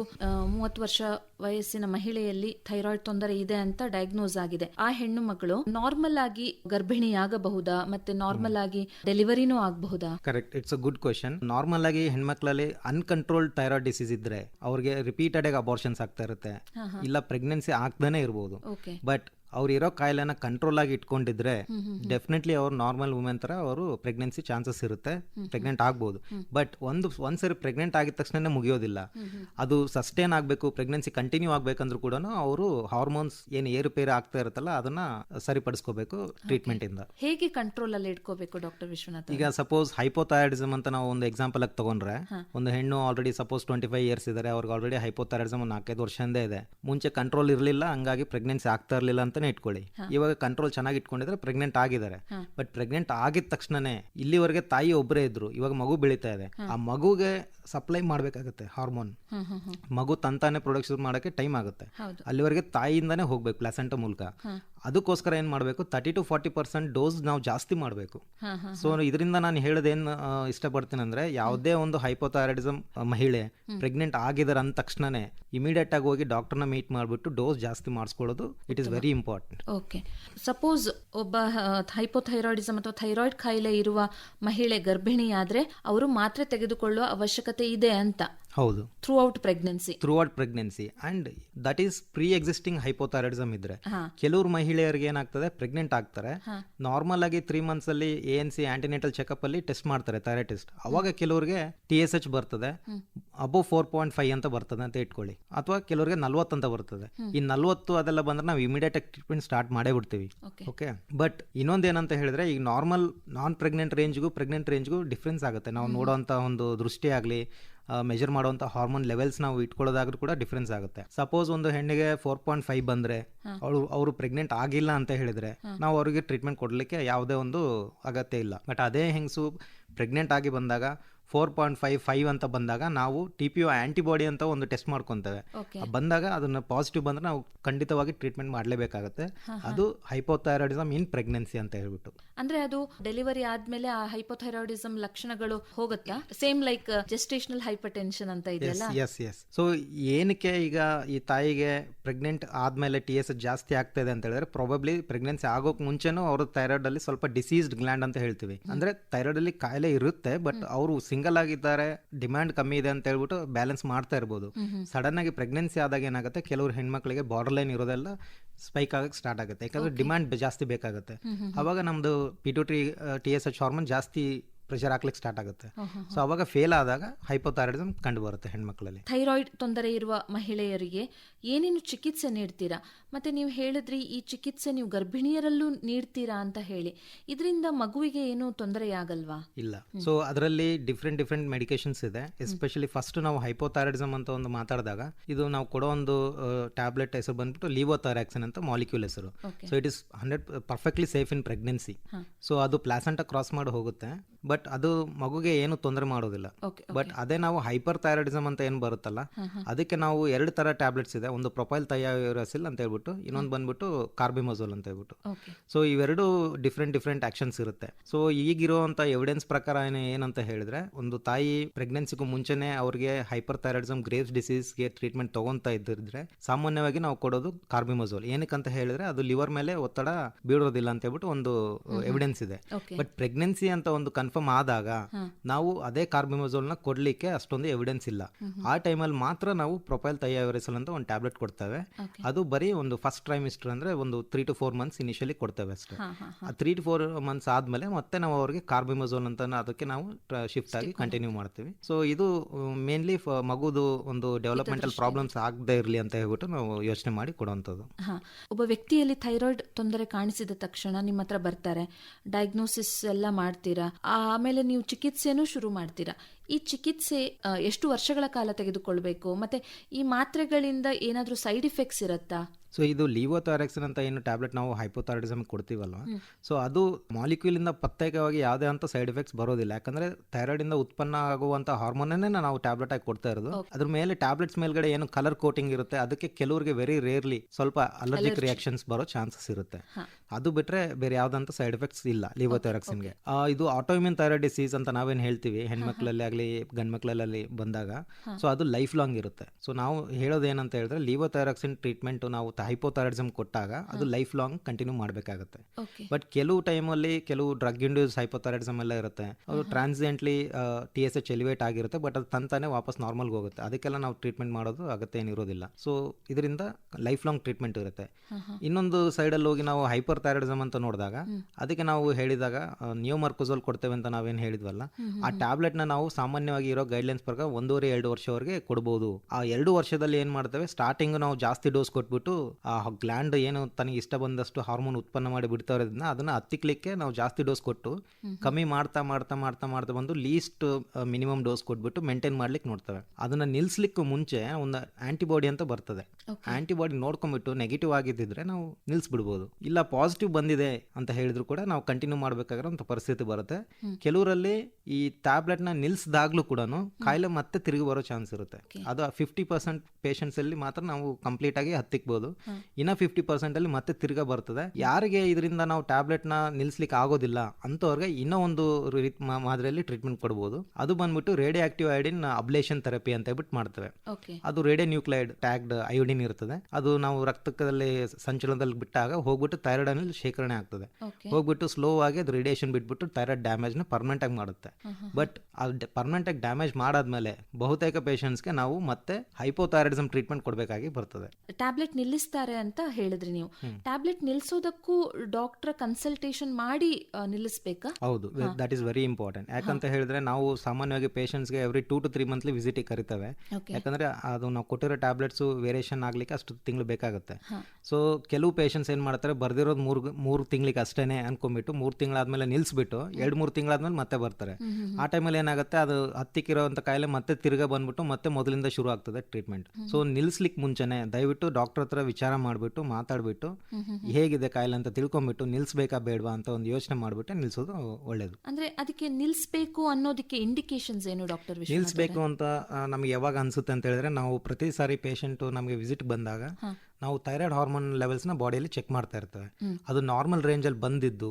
ಮೂವತ್ತು ವರ್ಷ ವಯಸ್ಸಿನ ಮಹಿಳೆಯಲ್ಲಿ ಥೈರಾಯ್ಡ್ ತೊಂದರೆ ಇದೆ ಅಂತ ಡಯಾಗ್ನೋಸ್ ಆಗಿದೆ. ಆ ಹೆಣ್ಣು ಮಕ್ಕಳು ನಾರ್ಮಲ್ ಆಗಿ ಗರ್ಭಿಣಿಯಾಗಬಹುದಾ? ಮತ್ತೆ ನಾರ್ಮಲ್ ಆಗಿ ಡೆಲಿವರಿನೂ ಆಗಬಹುದಾ? Correct it's a good question normal ಆಗಿ ಹೆಣ್ಮಕ್ಳಲ್ಲಿ ಅನ್ಕಂಟ್ರೋಲ್ಡ್ ಥೈರಾಯ್ಡ್ ಡಿಸೀಸ್ ಇದ್ರೆ ಅವ್ರಿಗೆ ರಿಪೀಟೆಡ್ ಆಗಿ ಅಬಾರ್ಷನ್ಸ್ ಆಗ್ತಾ ಇರುತ್ತೆ. ಇಲ್ಲ ಪ್ರೆಗ್ನೆನ್ಸಿ ಆಗ್ತಾನೆ ಇರಬಹುದು ಓಕೆ ಬಟ್ ಅವ್ರು ಇರೋ ಕಾಯಿಲೆನ ಕಂಟ್ರೋಲ್ ಆಗಿ ಇಟ್ಕೊಂಡಿದ್ರೆ ಡೆಫಿನೆಟ್ಲಿ ಅವ್ರು ನಾರ್ಮಲ್ ವುಮೆನ್ ತರ ಅವರು ಪ್ರೆಗ್ನೆನ್ಸಿ ಚಾನ್ಸಸ್ ಇರುತ್ತೆ ಪ್ರೆಗ್ನೆಂಟ್ ಆಗ್ಬೋದು. ಬಟ್ ಒಂದು ಒಂದ್ಸರಿ ಪ್ರೆಗ್ನೆಂಟ್ ಆಗಿದ ತಕ್ಷಣ ಮುಗಿಯೋದಿಲ್ಲ. ಅದು ಸಸ್ಟೈನ್ ಆಗಬೇಕು ಪ್ರೆಗ್ನೆನ್ಸಿ ಕಂಟಿನ್ಯೂ ಆಗ್ಬೇಕಂದ್ರೂ ಕೂಡ ಅವರು ಹಾರ್ಮೋನ್ಸ್ ಏನು ಏರುಪೇರು ಆಗ್ತಾ ಇರುತ್ತಲ್ಲ ಅದನ್ನ ಸರಿಪಡಿಸ್ಕೋಬೇಕು ಟ್ರೀಟ್ಮೆಂಟ್ ಇಂದ. ಹೇಗೆ ಕಂಟ್ರೋಲ್ ಅಲ್ಲಿ ಇಟ್ಕೋಬೇಕು ಡಾಕ್ಟರ್ ವಿಶ್ವನಾಥ್ ಈಗ ಸಪೋಸ್ ಹೈಪೋಥೈರಾಯ್ಡಿಸಮ್ ಅಂತ ನಾವು ಒಂದು ಎಕ್ಸಾಂಪಲ್ ಆಗಿ ತಗೊಂಡ್ರೆ ಒಂದು ಹೆಣ್ಣು already suppose twenty five years ಇದ್ದಾರೆ ಅವ್ರಿಗೆ ಆಲ್ರೆಡಿ ಹೈಪೋಥೈರಾಯ್ಡಿಸಮ್ ನಾಲ್ಕೈದು ವರ್ಷದಿಂದ ಇದೆ. ಮುಂಚೆ ಕಂಟ್ರೋಲ್ ಇರಲಿಲ್ಲ ಹಂಗಾಗಿ ಪ್ರೆಗ್ನೆನ್ಸಿ ಆಗ್ತಾ ಇರಲಿಲ್ಲ ಅಂತಾನೆ ಇಟ್ಕೊಳ್ಳಿ. ಇವಾಗ ಕಂಟ್ರೋಲ್ ಚೆನ್ನಾಗಿ ಇಟ್ಕೊಂಡಿದ್ರೆ ಪ್ರೆಗ್ನೆಂಟ್ ಆಗಿದ್ದಾರೆ. ಬಟ್ ಪ್ರೆಗ್ನೆಂಟ್ ಆಗಿದ ತಕ್ಷಣನೇ ಇಲ್ಲಿವರೆಗೆ ತಾಯಿ ಒಬ್ಬರೇ ಇದ್ರು. ಇವಾಗ ಮಗು ಬೆಳೀತಾ ಇದೆ. ಆ ಮಗುಗೆ ಸಪ್ಲೈ ಮಾಡಬೇಕಾಗುತ್ತೆ ಹಾರ್ಮೋನ್ ಮಗು ತಂತಾನೆ ಪ್ರೊಡಕ್ಷನ್ ಮಾಡೋಕ್ಕೆ ಟೈಮ್ ಆಗುತ್ತೆ. ಅಲ್ಲಿವರೆಗೆ ತಾಯಿಯಿಂದಾನೇ ಹೋಗ್ಬೇಕು ಪ್ಲಾಸೆಂಟ ಮೂಲಕ. ಅದಕ್ಕೋಸ್ಕರ ಏನು ಮಾಡಬೇಕು? Thirty to forty percent dose ನಾವು ಜಾಸ್ತಿ ಮಾಡಬೇಕು. ಸೊ ಇದರಿಂದ ನಾನು ಹೇಳೋದೇನು ಇಷ್ಟಪಡ್ತೀನಿ ಅಂದ್ರೆ ಯಾವುದೇ ಒಂದು ಹೈಪೋಥೈರಾಯ್ಡಿಸಮ್ ಮಹಿಳೆ ಪ್ರೆಗ್ನೆಂಟ್ ಆಗಿದ್ದಾರೆ ಅಂದ ತಕ್ಷಣನೇ ಇಮಿಡಿಯೇಟ್ ಆಗಿ ಹೋಗಿ ಡಾಕ್ಟರ್ನ ಮೀಟ್ ಮಾಡಿಬಿಟ್ಟು ಡೋಸ್ ಜಾಸ್ತಿ ಮಾಡಿಸ್ಕೊಳ್ಳೋದು it is very important okay suppose ಒಬ್ಬ ಹೈಪೋಥೈರಾಯ್ಡಿಸಮ್ ಅಥವಾ ಥೈರಾಯ್ಡ್ ಕಾಯಿಲೆ ಇರುವ ಮಹಿಳೆ ಗರ್ಭಿಣಿಯಾದ್ರೆ ಅವರು ಮಾತ್ರೆ ತೆಗೆದುಕೊಳ್ಳುವ ಅವಶ್ಯಕತೆ ಇದೆ ಅಂತ. ಹೌದು. Throughout pregnancy throughout pregnancy and that is pre existing hypothyroidism ಇದ್ರೆ. ಕೆಲವರು ಮಹಿಳೆಯರಿಗೆ ಏನಾಗ್ತದೆ? ಪ್ರೆಗ್ನೆಂಟ್ ಆಗ್ತಾರೆ. ನಾರ್ಮಲ್ ಆಗಿ ತ್ರೀ ಮಂತ್ಸ್ ಅಲ್ಲಿ A N C antenatal checkup ಅಲ್ಲಿ ಟೆಸ್ಟ್ ಮಾಡ್ತಾರೆ ಥೈರಾಯ್ಡ್ ಟೆಸ್ಟ್ ಅವಾಗ ಕೆಲವರಿಗೆ ಟಿ ಎಸ್ ಎಚ್ ಬರ್ತದೆ. ಅಬೋ ಫೋರ್ ಪಾಯಿಂಟ್ ಫೈವ್ ಅಂತ ಬರ್ತದೆ ಅಂತ ಇಟ್ಕೊಳ್ಳಿ. ಅಥವಾ ಕೆಲವರಿಗೆ ನಲ್ವತ್ತು ಅಂತ ಬರ್ತದೆ. ಈ ನಲ್ವತ್ತು ಅದೆಲ್ಲ ಬಂದ್ರೆ ನಾವು ಇಮಿಡಿಯೇಟ್ ಆಗಿ ಟ್ರೀಟ್ಮೆಂಟ್ ಸ್ಟಾರ್ಟ್ ಮಾಡೇ ಬಿಡ್ತೀವಿ ಓಕೆ ಬಟ್ ಇನ್ನೊಂದೇನಂತ ಹೇಳಿದ್ರೆ ಈಗ ನಾರ್ಮಲ್ ನಾನ್ ಪ್ರೆಗ್ನೆಂಟ್ ರೇಂಜ್ಗೂ ಪ್ರೆಗ್ನೆಂಟ್ ರೇಂಜ್ಗೂ ಡಿಫ್ರೆನ್ಸ್ ಆಗುತ್ತೆ. ನಾವು ನೋಡೋಂಥ ಒಂದು ದೃಷ್ಟಿ ಆಗಲಿ ಮೆಜರ್ ಮಾಡುವಂಥ ಹಾರ್ಮೋನ್ ಲೆವೆಲ್ಸ್ ನಾವು ಇಟ್ಕೊಳ್ಳೋದಾದ್ರೂ ಕೂಡ ಡಿಫ್ರೆನ್ಸ್ ಆಗುತ್ತೆ. ಸಪೋಸ್ ಒಂದು ಹೆಣ್ಣಿಗೆ ಫೋರ್ ಪಾಯಿಂಟ್ ಫೈವ್ ಬಂದ್ರೆ ಅವಳು ಅವರು ಪ್ರೆಗ್ನೆಂಟ್ ಆಗಿಲ್ಲ ಅಂತ ಹೇಳಿದ್ರೆ ನಾವು ಅವರಿಗೆ ಟ್ರೀಟ್ಮೆಂಟ್ ಕೊಡಲಿಕ್ಕೆ ಯಾವುದೇ ಒಂದು ಅಗತ್ಯ ಇಲ್ಲ. ಬಟ್ ಅದೇ ಹೆಂಗಸು ಪ್ರೆಗ್ನೆಂಟ್ ಆಗಿ ಬಂದಾಗ ಫೋರ್ ಪಾಯಿಂಟ್ ಫೈವ್ ಫೈವ್ ಅಂತ ಬಂದಾಗ ನಾವು ಟಿ ಪಿ ಒ ಆಂಟಿಬಾಡಿ ಅಂತ ಒಂದು ಟೆಸ್ಟ್ ಮಾಡ್ಕೊತೇವೆ. ಬಂದಾಗ ಅದನ್ನ ಪಾಸಿಟಿವ್ ಬಂದ್ರೆ ನಾವು ಖಂಡಿತವಾಗಿ ಟ್ರೀಟ್ಮೆಂಟ್ ಮಾಡಲೇಬೇಕಾಗುತ್ತೆ. ಅದು ಹೈಪೋಥೈರಾಯ್ಡಿಸಮ್ ಇನ್ ಪ್ರೆಗ್ನೆನ್ಸಿ ಅಂತ ಹೇಳ್ಬಿಟ್ಟು. ಅಂದ್ರೆ ಅದು ಡೆಲಿವರಿ ಆದ್ಮೇಲೆ ಆ ಹೈಪೋಥೈರಾಯ್ಡಿಸಮ್ ಲಕ್ಷಣಗಳು ಹೋಗುತ್ತಾ? Same like gestational hypertension ಅಂತ ಇದೆಯಲ್ಲ ಎಸ್ ಎಸ್ ಸೊ ಏನಕ್ಕೆ ಈಗ ಈ ತಾಯಿಗೆ ಪ್ರೆಗ್ನೆಂಟ್ ಆದ್ಮೇಲೆ ಟಿ ಎಸ್ ಜಾಸ್ತಿ ಆಗ್ತದೆ ಇದೆ ಅಂತ ಹೇಳಿದ್ರೆ ಪ್ರಾಬಬ್ಲಿ ಪ್ರೆಗ್ನೆನ್ಸಿ ಆಗೋಕ್ ಮುಂಚೆನೂ ಅವ್ರ ಥೈರಾಯ್ಡ್ ಅಲ್ಲಿ ಸ್ವಲ್ಪ ಡಿಸೀಸ್ಡ್ ಗ್ಲ್ಯಾಂಡ್ ಅಂತ ಹೇಳ್ತೀವಿ. ಅಂದ್ರೆ ಥೈರಾಯ್ಡ್ ಅಲ್ಲಿ ಕಾಯಿಲೆ ಇರುತ್ತೆ ಬಟ್ ಅವರು ಸಿಂಗಲ್ ಆಗಿದ್ದಾರೆ ಡಿಮ್ಯಾಂಡ್ ಕಮ್ಮಿ ಇದೆ ಅಂತ ಹೇಳ್ಬಿಟ್ಟು ಬ್ಯಾಲೆನ್ಸ್ ಮಾಡ್ತಾ ಇರ್ಬೋದು. ಸಡನ್ ಆಗಿ ಪ್ರೆಗ್ನೆನ್ಸಿ ಆದಾಗ ಏನಾಗುತ್ತೆ? ಕೆಲವರು ಹೆಣ್ಮಕ್ಳಿಗೆ ಬಾರ್ಡರ್ ಲೈನ್ ಇರೋದೆಲ್ಲ ಸ್ಪೈಕ್ ಆಗಕ್ಕೆ ಸ್ಟಾರ್ಟ್ ಆಗುತ್ತೆ. ಯಾಕಂದ್ರೆ ಡಿಮ್ಯಾಂಡ್ ಜಾಸ್ತಿ ಬೇಕಾಗುತ್ತೆ. ಅವಾಗ ನಮ್ದು pituitary T S H hormone ಜಾಸ್ತಿ ಪ್ರೆಷರ್ ಹಾಕ್ಲಿಕ್ಕೆ ಸ್ಟಾರ್ಟ್ ಆಗುತ್ತೆ. ಸೊ ಅವಾಗ ಫೇಲ್ ಆದಾಗ ಹೈಪೋಥೈರಾಯ್ಡಿಸಮ್ ಕಂಡು ಬರುತ್ತೆ ಹೆಣ್ಮಕ್ಳಲ್ಲಿ. ಥೈರಾಯ್ಡ್ ತೊಂದರೆ ಇರುವ ಮಹಿಳೆಯರಿಗೆ ಏನೇನು ಚಿಕಿತ್ಸೆ ನೀಡ್ತೀರಾ? ಮತ್ತೆ ನೀವು ಹೇಳಿದ್ರಿ ಈ ಚಿಕಿತ್ಸೆ ನೀವು ಗರ್ಭಿಣಿಯರಲ್ಲೂ ನೀಡ್ತೀರಾ ಅಂತ ಹೇಳಿ. ಇದರಿಂದ ಮಗುವಿಗೆ ಏನು ತೊಂದರೆಯಾಗಲ್ವಾ? ಇಲ್ಲ. ಸೊ ಅದರಲ್ಲಿ ಡಿಫ್ರೆಂಟ್ ಡಿಫ್ರೆಂಟ್ ಮೆಡಿಕೇಶನ್ಸ್ ಇದೆ. ಎಸ್ಪೆಷಲಿ ಫಸ್ಟ್ ನಾವು ಹೈಪೋಥೈರಾಯ್ಡಿಸಮ್ ಅಂತ ಒಂದು ಮಾತಾಡಿದಾಗ ಇದು ನಾವು ಕೊಡೋ ಒಂದು ಟ್ಯಾಬ್ಲೆಟ್ ಹೆಸರು ಬಂದ್ಬಿಟ್ಟು ಲಿವೋಥೈರಾಕ್ಸಿನ್ ಅಂತ ಮಾಲಿಕ್ಯೂಲ್ ಹೆಸರು. So it is hundred perfectly safe in pregnancy so ಅದು ಪ್ಲಾಸೆಂಟ ಕ್ರಾಸ್ ಮಾಡಿ ಹೋಗುತ್ತೆ. ಬಟ್ ಅದು ಮಗುಗೆ ಏನು ತೊಂದರೆ ಮಾಡೋದಿಲ್ಲ. ಬಟ್ ಅದೇ ನಾವು ಹೈಪರ್ ಥೈರಾಯ್ಡಿಸಮ್ ಅಂತ ಏನು ಬರುತ್ತಲ್ಲ ಅದಕ್ಕೆ ನಾವು ಎರಡು ತರ ಟ್ಯಾಬ್ಲೆಟ್ಸ್ ಇದೆ. ಒಂದು ಪ್ರೊಫೈಲ್ ತಯಾರಸಿಲ್ ಅಂತ ಹೇಳ್ಬಿಟ್ಟು ಇನ್ನೊಂದು ಬಂದ್ಬಿಟ್ಟು ಕಾರ್ಬಿಮೋಸೋಲ್ ಅಂತ ಹೇಳ್ಬಿಟ್ಟು. ಸೊ ಇವೆರಡು ಡಿಫ್ರೆಂಟ್ ಡಿಫ್ರೆಂಟ್ ಆಕ್ಷನ್ಸ್ ಇರುತ್ತೆ. ಸೊ ಈಗಿರುವಂತ ಎವಿಡೆನ್ಸ್ ಪ್ರಕಾರ ಏನ್- ಏನಂತ ಹೇಳಿದ್ರೆ ಒಂದು ತಾಯಿ ಪ್ರೆಗ್ನೆನ್ಸಿಗೂ ಮುಂಚೆನೆ ಅವ್ರಿಗೆ ಹೈಪರ್ ಥೈರಾಯ್ಡಿಸಮ್ ಗ್ರೇವ್ಸ್ ಡಿಸೀಸ್ಗೆ ಟ್ರೀಟ್ಮೆಂಟ್ ತಗೊಂತಾ ಇದ್ದಿದ್ರೆ ಸಾಮಾನ್ಯವಾಗಿ ನಾವು ಕೊಡೋದು ಏನಕ್ಕೆ ಏನಕ್ಕಂತ ಹೇಳಿದ್ರೆ ಅದು ಲಿವರ್ ಮೇಲೆ ಒತ್ತಡ ಬೀಳೋದಿಲ್ಲ ಅಂತ ಹೇಳ್ಬಿಟ್ಟು ಒಂದು ಎವಿಡೆನ್ಸ್ ಇದೆ. ಬಟ್ ಪ್ರೆಗ್ನೆನ್ಸಿ ಅಂತ ಒಂದು ಕನ್ಫರ್ಮ್ ಆದಾಗ ನಾವು ಅದೇ ಕಾರ್ಬಿಮೋಸೋಲ್ನ ಕೊಡ್ಲಿಕ್ಕೆ ಅಷ್ಟೊಂದು ಎವಿಡೆನ್ಸ್ ಇಲ್ಲ. ಆ ಟೈಮಲ್ಲಿ ಮಾತ್ರ ನಾವು ಪ್ರೊಫೈಲ್ ತಯಾರಿಸಲ್ ಅಂತ ಒಂದು ಟ್ಯಾಬ್ಲೆಟ್ ಕೊಡ್ತೇವೆ. ಅದು ಬರೀ ಒಂದು ಫಸ್ಟ್ ಟ್ರೈಮಿಸ್ಟರ್ ಅಂದ್ರೆ ಒಂದು three to four months initially ಕೊಡ್ತೇವೆ ಅಷ್ಟೇ. ಆ ತ್ರೀ ಟು ಫೋರ್ ಮಂತ್ಸ್ ಆದ್ಮೇಲೆ ಮತ್ತೆ ನಾವು ಅವ್ರಿಗೆ ಕಾರ್ಬಿಮೋಸೋಲ್ ಅಂತ ಅದಕ್ಕೆ ನಾವು ಶಿಫ್ಟ್ ಆಗಿ ಕಂಟಿನ್ಯೂ ಮಾಡ್ತೀವಿ. ಸೊ ಇದು ಮೇನ್ಲಿ ಮಗುದು ಒಂದು ಡೆವಲಪ್ಮೆಂಟಲ್ ಪ್ರಾಬ್ಲಮ್ಸ್ ಆಗದೆ ಇರಲಿ ಅಂತ ಹೇಳ್ಬಿಟ್ಟು ನಾವು ಯೋಚನೆ ಮಾಡಿ ಕೊಡುವಂಥದ್ದು ಒಬ್ಬ ವ್ಯಕ್ತಿಯಲ್ಲಿ ಥೈರಾಯ್ಡ್ ತೊಂದರೆ ಕಾಣಿಸಿದ ತಕ್ಷಣ ನಿಮ್ಮ ಹತ್ರ ಬರ್ತಾರೆ. ಡಯಾಗ್ನೋಸಿಸ್ ಎಲ್ಲ ಮಾಡ್ತೀರಾ? ಆ ಆಮೇಲೆ ನೀವು ಚಿಕಿತ್ಸೆನೂ ಶುರು ಮಾಡ್ತೀರಾ. ಈ ಚಿಕಿತ್ಸೆ ಎಷ್ಟು ವರ್ಷಗಳ ಕಾಲ ತೆಗೆದುಕೊಳ್ಬೇಕು? ಮತ್ತೆ ಈ ಮಾತ್ರೆಗಳಿಂದ ಏನಾದರೂ ಸೈಡ್ ಇಫೆಕ್ಟ್ಸ್ ಇರುತ್ತಾ? ಸೊ ಇದು ಲಿವೋಥಾರೆಕ್ಸಿನ್ ಅಂತ ಏನು ಟ್ಯಾಬ್ಲೆಟ್ ನಾವು ಹೈಪೋಥಾರಿಡಿಸಮ್ ಕೊಡ್ತೀವಲ್ವ? ಸೊ ಅದು ಮಾಲಿಕ್ಯೂಲ್ ಇಂದ ಪ್ರತ್ಯೇಕವಾಗಿ ಯಾವುದೇ ಅಂತ ಸೈಡ್ ಎಫೆಕ್ಟ್ಸ್ ಬರೋದಿಲ್ಲ. ಯಾಕಂದ್ರೆ ಥೈರಾಯ್ಡ್ ಇಂದ ಉತ್ಪನ್ನ ಆಗುವಂತ ಹಾರ್ಮೋನನ್ನೇ ನಾವು ಟ್ಯಾಬ್ಲೆಟ್ ಆಗಿ ಕೊಡ್ತಾ ಇರೋದು. ಅದ್ರ ಮೇಲೆ ಟ್ಯಾಬ್ಲೆಟ್ಸ್ ಮೇಲ್ಗಡೆ ಏನು ಕಲರ್ ಕೋಟಿಂಗ್ ಇರುತ್ತೆ ಅದಕ್ಕೆ ಕೆಲವರಿಗೆ ವೆರಿ ರೇರ್ಲಿ ಸ್ವಲ್ಪ ಅಲರ್ಜಿಕ್ ರಿಯಾಕ್ಷನ್ಸ್ ಬರೋ ಚಾನ್ಸಸ್ ಇರುತ್ತೆ. ಅದು ಬಿಟ್ರೆ ಬೇರೆ ಯಾವ್ದಂತ ಸೈಡ್ ಎಫೆಕ್ಟ್ಸ್ ಇಲ್ಲ ಲಿವೋಥೆರಾಕ್ಸಿನ್ಗೆ. ಇದು ಆಟೋಮಿನ್ ಥೈರಾಯ್ಡ್ ಡಿಸೀಸ್ ಅಂತ ನಾವೇನು ಹೇಳ್ತೀವಿ? ಹೆಣ್ಮಕ್ಳಲ್ಲಿ ಆಗಲಿ ಗಂಡ್ಮಕ್ಳಲ್ಲಿ ಬಂದಾಗ ಸೊ ಅದು ಲೈಫ್ ಲಾಂಗ್ ಇರುತ್ತೆ. ಸೊ ನಾವು ಹೇಳೋದು ಏನಂತ ಹೇಳಿದ್ರೆ ಲೀವೋಥೆರಾಕ್ಸಿನ್ ಟ್ರೀಟ್ಮೆಂಟ್ ನಾವು ಹೈಪೋಥೈರಾಯ್ಡಿಸಮ್ ಕೊಟ್ಟಾಗ ಅದು ಲೈಫ್ ಲಾಂಗ್ ಕಂಟಿನ್ಯೂ ಮಾಡಬೇಕಾಗುತ್ತೆ. ಬಟ್ ಕೆಲವು ಟೈಮಲ್ಲಿ ಕೆಲವು ಡ್ರಗ್ ಇಂಡ್ಯೂಸ್ ಹೈಪೋಥೈರಾಯ್ಡಿಸಮ್ ಎಲ್ಲ ಇರುತ್ತೆ. ಅದು transiently T S H elevate ಆಗಿರುತ್ತೆ ಬಟ್ ಅದು ತಂತಾನೆ ವಾಪಸ್ ನಾರ್ಮಲ್ಗೆ ಹೋಗುತ್ತೆ. ಅದಕ್ಕೆಲ್ಲ ನಾವು ಟ್ರೀಟ್ಮೆಂಟ್ ಮಾಡೋದು ಅಗತ್ಯ ಏನಿರೋದಿಲ್ಲ ಸೊ ಇದರಿಂದ ಲೈಫ್ ಲಾಂಗ್ ಟ್ರೀಟ್ಮೆಂಟ್ ಇರುತ್ತೆ. ಇನ್ನೊಂದು ಸೈಡಲ್ಲಿ ಹೋಗಿ ನಾವು ಹೈಪರ್ ಥೈರಾಯ್ಡಿಸಮ್ ಅಂತ ನೋಡಿದಾಗ ಅದಕ್ಕೆ ನಾವು ಹೇಳಿದಾಗ ನಿಯೋಮರ್ಕೋಸೋಲ್ ಕೊಡ್ತೇವೆ ಅಂತ ನಾವೇನು ಹೇಳಿದ್ವಲ್ಲ ಆ ಟ್ಯಾಬ್ಲೆಟ್ನ ನಾವು ಸಾಮಾನ್ಯವಾಗಿ ಇರೋ ಗೈಡ್ಲೈನ್ಸ್ ಪ್ರಕಾರ ಒಂದೂವರೆ ಎರಡು ವರ್ಷವರೆಗೆ ಕೊಡ್ಬೋದು. ಆ ಎರಡು ವರ್ಷದಲ್ಲಿ ಏನು ಮಾಡ್ತೇವೆ? ಸ್ಟಾರ್ಟಿಂಗ್ ನಾವು ಜಾಸ್ತಿ ಡೋಸ್ ಕೊಟ್ಬಿಟ್ಟು ಆ ಗ್ಲ್ಯಾಂಡ್ ಏನು ತನಗೆ ಇಷ್ಟ ಬಂದಷ್ಟು ಹಾರ್ಮೋನ್ ಉತ್ಪನ್ನ ಮಾಡಿ ಬಿಡ್ತಾ ಇರೋದ್ರಿಂದ ಅದನ್ನ ಹತ್ತಿಕ್ಲಿಕ್ಕೆ ನಾವು ಜಾಸ್ತಿ ಡೋಸ್ ಕೊಟ್ಟು ಕಮ್ಮಿ ಮಾಡ್ತಾ ಮಾಡ್ತಾ ಮಾಡ್ತಾ ಮಾಡ್ತಾ ಬಂದು ಲೀಸ್ಟ್ ಮಿನಿಮಮ್ ಡೋಸ್ ಕೊಟ್ಬಿಟ್ಟು ಮೇಂಟೈನ್ ಮಾಡ್ಲಿಕ್ಕೆ ನೋಡ್ತವೆ. ಅದನ್ನ ನಿಲ್ಸ್ಲಿಕ್ಕೂ ಮುಂಚೆ ಒಂದು ಆಂಟಿಬಾಡಿ ಅಂತ ಬರ್ತದೆ. ಆಂಟಿಬಾಡಿ ನೋಡ್ಕೊಂಡ್ಬಿಟ್ಟು ನೆಗೆಟಿವ್ ಆಗಿದ್ದಿದ್ರೆ ನಾವು ನಿಲ್ಸ್ಬಿಡ್ಬೋದು. ಇಲ್ಲ ಪಾಸಿಟಿವ್ ಬಂದಿದೆ ಅಂತ ಹೇಳಿದ್ರು ಕೂಡ ನಾವು ಕಂಟಿನ್ಯೂ ಮಾಡ್ಬೇಕಾಗಿರೋ ಪರಿಸ್ಥಿತಿ ಬರುತ್ತೆ. ಕೆಲವರಲ್ಲಿ ಈ ಟ್ಯಾಬ್ಲೆಟ್ನ ನಿಲ್ಸ್ದಾಗ್ಲೂ ಕೂಡ ಕಾಯಿಲೆ ಮತ್ತೆ ತಿರುಗಿ ಬರೋ ಚಾನ್ಸ್ ಇರುತ್ತೆ. ಅದು ಫಿಫ್ಟಿ ಪರ್ಸೆಂಟ್ ಪೇಷಂಟ್ಸ್ ಅಲ್ಲಿ ಮಾತ್ರ ನಾವು ಕಂಪ್ಲೀಟ್ ಆಗಿ ಹತ್ತಿಕ್ಬೋದು. ಇನ್ನ ಫಿಫ್ಟಿ ಪರ್ಸೆಂಟ್ ಅಲ್ಲಿ ಮತ್ತೆ ತಿರ್ಗ ಬರ್ತದೆ. ಯಾರಿಗೆ ಇದರಿಂದ ನಾವು ಟ್ಯಾಬ್ಲೆಟ್ನ ನಿಲ್ಸ್ಲಿಕ್ಕೆ ಆಗೋದಿಲ್ಲ ಅಂತವ್ರಿಗೆ ಇನ್ನೂ ಒಂದು ಮಾದರಿಯಲ್ಲಿ ಟ್ರೀಟ್ಮೆಂಟ್ ಕೊಡ್ಬೋದು. ಅದು ಬಂದ್ಬಿಟ್ಟು radioactive iodine ablation therapy ಅಂತ ಹೇಳ್ಬಿಟ್ಟು ಮಾಡ್ತೇವೆ. ಅದು ರೇಡಿಯೋ ನ್ಯೂಕ್ಲೈಡ್ ಟ್ಯಾಗ್ಡ್ ಅಯೋಡಿನ್ ಇರ್ತದೆ. ಅದು ನಾವು ರಕ್ತದಲ್ಲಿ ಸಂಚಲನದಲ್ಲಿ ಬಿಟ್ಟಾಗ ಹೋಗ್ಬಿಟ್ಟು ಥೈರಾಯ್ಡ್ ಅಲ್ಲಿ ಶೇಖರಣೆ ಆಗ್ತದೆ. ಹೋಗ್ಬಿಟ್ಟು ಸ್ಲೋ ಆಗಿ ಅದು ರೇಡಿಯೇಷನ್ ಬಿಟ್ಬಿಟ್ಟು ಥೈರಾಯ್ಡ್ ಡ್ಯಾಮೇಜ್ನ ಪರ್ಮನೆಂಟ್ ಆಗಿ ಮಾಡುತ್ತೆ. ಬಟ್ ಅದು ಪರ್ಮನೆಂಟ್ ಆಗಿ ಡ್ಯಾಮೇಜ್ ಮಾಡಾದ್ಮೇಲೆ ಬಹುತೇಕ ಪೇಷಂಟ್ಸ್ಗೆ ನಾವು ಮತ್ತೆ ಹೈಪೋಥೈರಾಯ್ಡಿಸಮ್ ಟ್ರೀಟ್ಮೆಂಟ್ ಕೊಡಬೇಕಾಗಿ ಬರ್ತದೆ. ಟ್ಯಾಬ್ಲೆಟ್ ನಿಲ್ಲಿಸ್ತಾರೆ ಅಂತ ಹೇಳಿದ್ರಿ ನೀವು. ಟ್ಯಾಬ್ಲೆಟ್ ನಿಲ್ಲಿಸೋದಕ್ಕೂ ಡಾಕ್ಟರ್ ಕನ್ಸಲ್ಟೇಷನ್ ಮಾಡಿ ನಿಲ್ಲಿಸಬೇಕಾ? ಹೌದು. ದಟ್ ಇಸ್ ವೆರಿ ಇಂಪಾರ್ಟೆಂಟ್ ಯಾಕಂತ ಹೇಳಿದ್ರೆ ನಾವು ಸಾಮಾನ್ಯವಾಗಿ ಪೇಷಂಟ್ಸ್ಗೆ every two to three monthly ವಿಸಿಟಿಗೆ ಕರಿತೇವೆ. ಯಾಕಂದ್ರೆ ಅದು ನಾವು ಕೊಟ್ಟಿರೋ ಟ್ಯಾಬ್ಲೆಟ್ಸ್ ವೇರಿಯೇಷನ್ ಆಗ್ಲಿಕ್ಕೆ ಅಷ್ಟು ತಿಂಗಳು ಬೇಕಾಗುತ್ತೆ. ಸೊ ಕೆಲವು ಪೇಷಂಟ್ಸ್ ಏನು ಮಾಡ್ತಾರೆ ಬರ್ದಿರೋದು ಮೂರು ಮೂರು ತಿಂಗಳಿಗೆ ಅಷ್ಟೇನೆ ಅನ್ಕೊಂಡ್ಬಿಟ್ಟು ಮೂರು ತಿಂಗಳಾದ್ಮೇಲೆ ನಿಲ್ಸ್ಬಿಟ್ಟು ಎರಡು ಮೂರು ತಿಂಗಳಾದ್ಮೇಲೆ ಮತ್ತೆ ಬರ್ತಾರೆ. ಆ ಟೈಮಲ್ಲಿ ಏನಾಗುತ್ತೆ ಅದು ಹತ್ತಿಕ್ಕಿರೋಂಥ ಕಾಯಿಲೆ ಮತ್ತೆ ತಿರ್ಗಾ ಬಂದ್ಬಿಟ್ಟು ಮತ್ತೆ ಮೊದಲಿಂದ ಶುರು ಆಗ್ತದೆ ಟ್ರೀಟ್ಮೆಂಟ್ ಸೊ ನಿಲ್ಸ್ಲಿಕ್ಕೆ ಮುಂಚೆನೆ ದಯವಿಟ್ಟು ಡಾಕ್ಟರ್ ಹತ್ರ ವಿಚಾರ ಮಾಡಿಬಿಟ್ಟು ಮಾತಾಡ್ಬಿಟ್ಟು ಹೇಗಿದೆ ಕಾಯಿಲೆ ಅಂತ ತಿಳ್ಕೊಂಬಿಟ್ಟು ನಿಲ್ಸ್ಬೇಕಾ ಬೇಡವಾ ಅಂತ ಒಂದು ಯೋಚನೆ ಮಾಡಿಬಿಟ್ಟು ನಿಲ್ಸೋದು ಒಳ್ಳೇದು. ಅಂದ್ರೆ ಅದಕ್ಕೆ ನಿಲ್ಸ್ಬೇಕು ಅನ್ನೋದಕ್ಕೆ ಇಂಡಿಕೇಶನ್ಸ್ ಏನು ಡಾಕ್ಟರ್ ನಿಲ್ಸ್ಬೇಕು ಅಂತ ನಮ್ಗೆ ನಮಗೆ ಯಾವಾಗ ಅನ್ಸುತ್ತೆ ಅಂತ ಹೇಳಿದ್ರೆ ನಾವು ಪ್ರತಿ ಸಾರಿ ಪೇಷಂಟ್ ನಮಗೆ ವಿಸಿಟ್ ಬಂದಾಗ ನಾವು ಥೈರಾಯ್ಡ್ ಹಾರ್ಮೋನ್ ಲೆವೆಲ್ಸ್ನ ಬಾಡಿಯಲ್ಲಿ ಚೆಕ್ ಮಾಡ್ತಾ ಇರ್ತೇವೆ. ಅದು ನಾರ್ಮಲ್ ರೇಂಜಲ್ಲಿ ಬಂದಿದ್ದು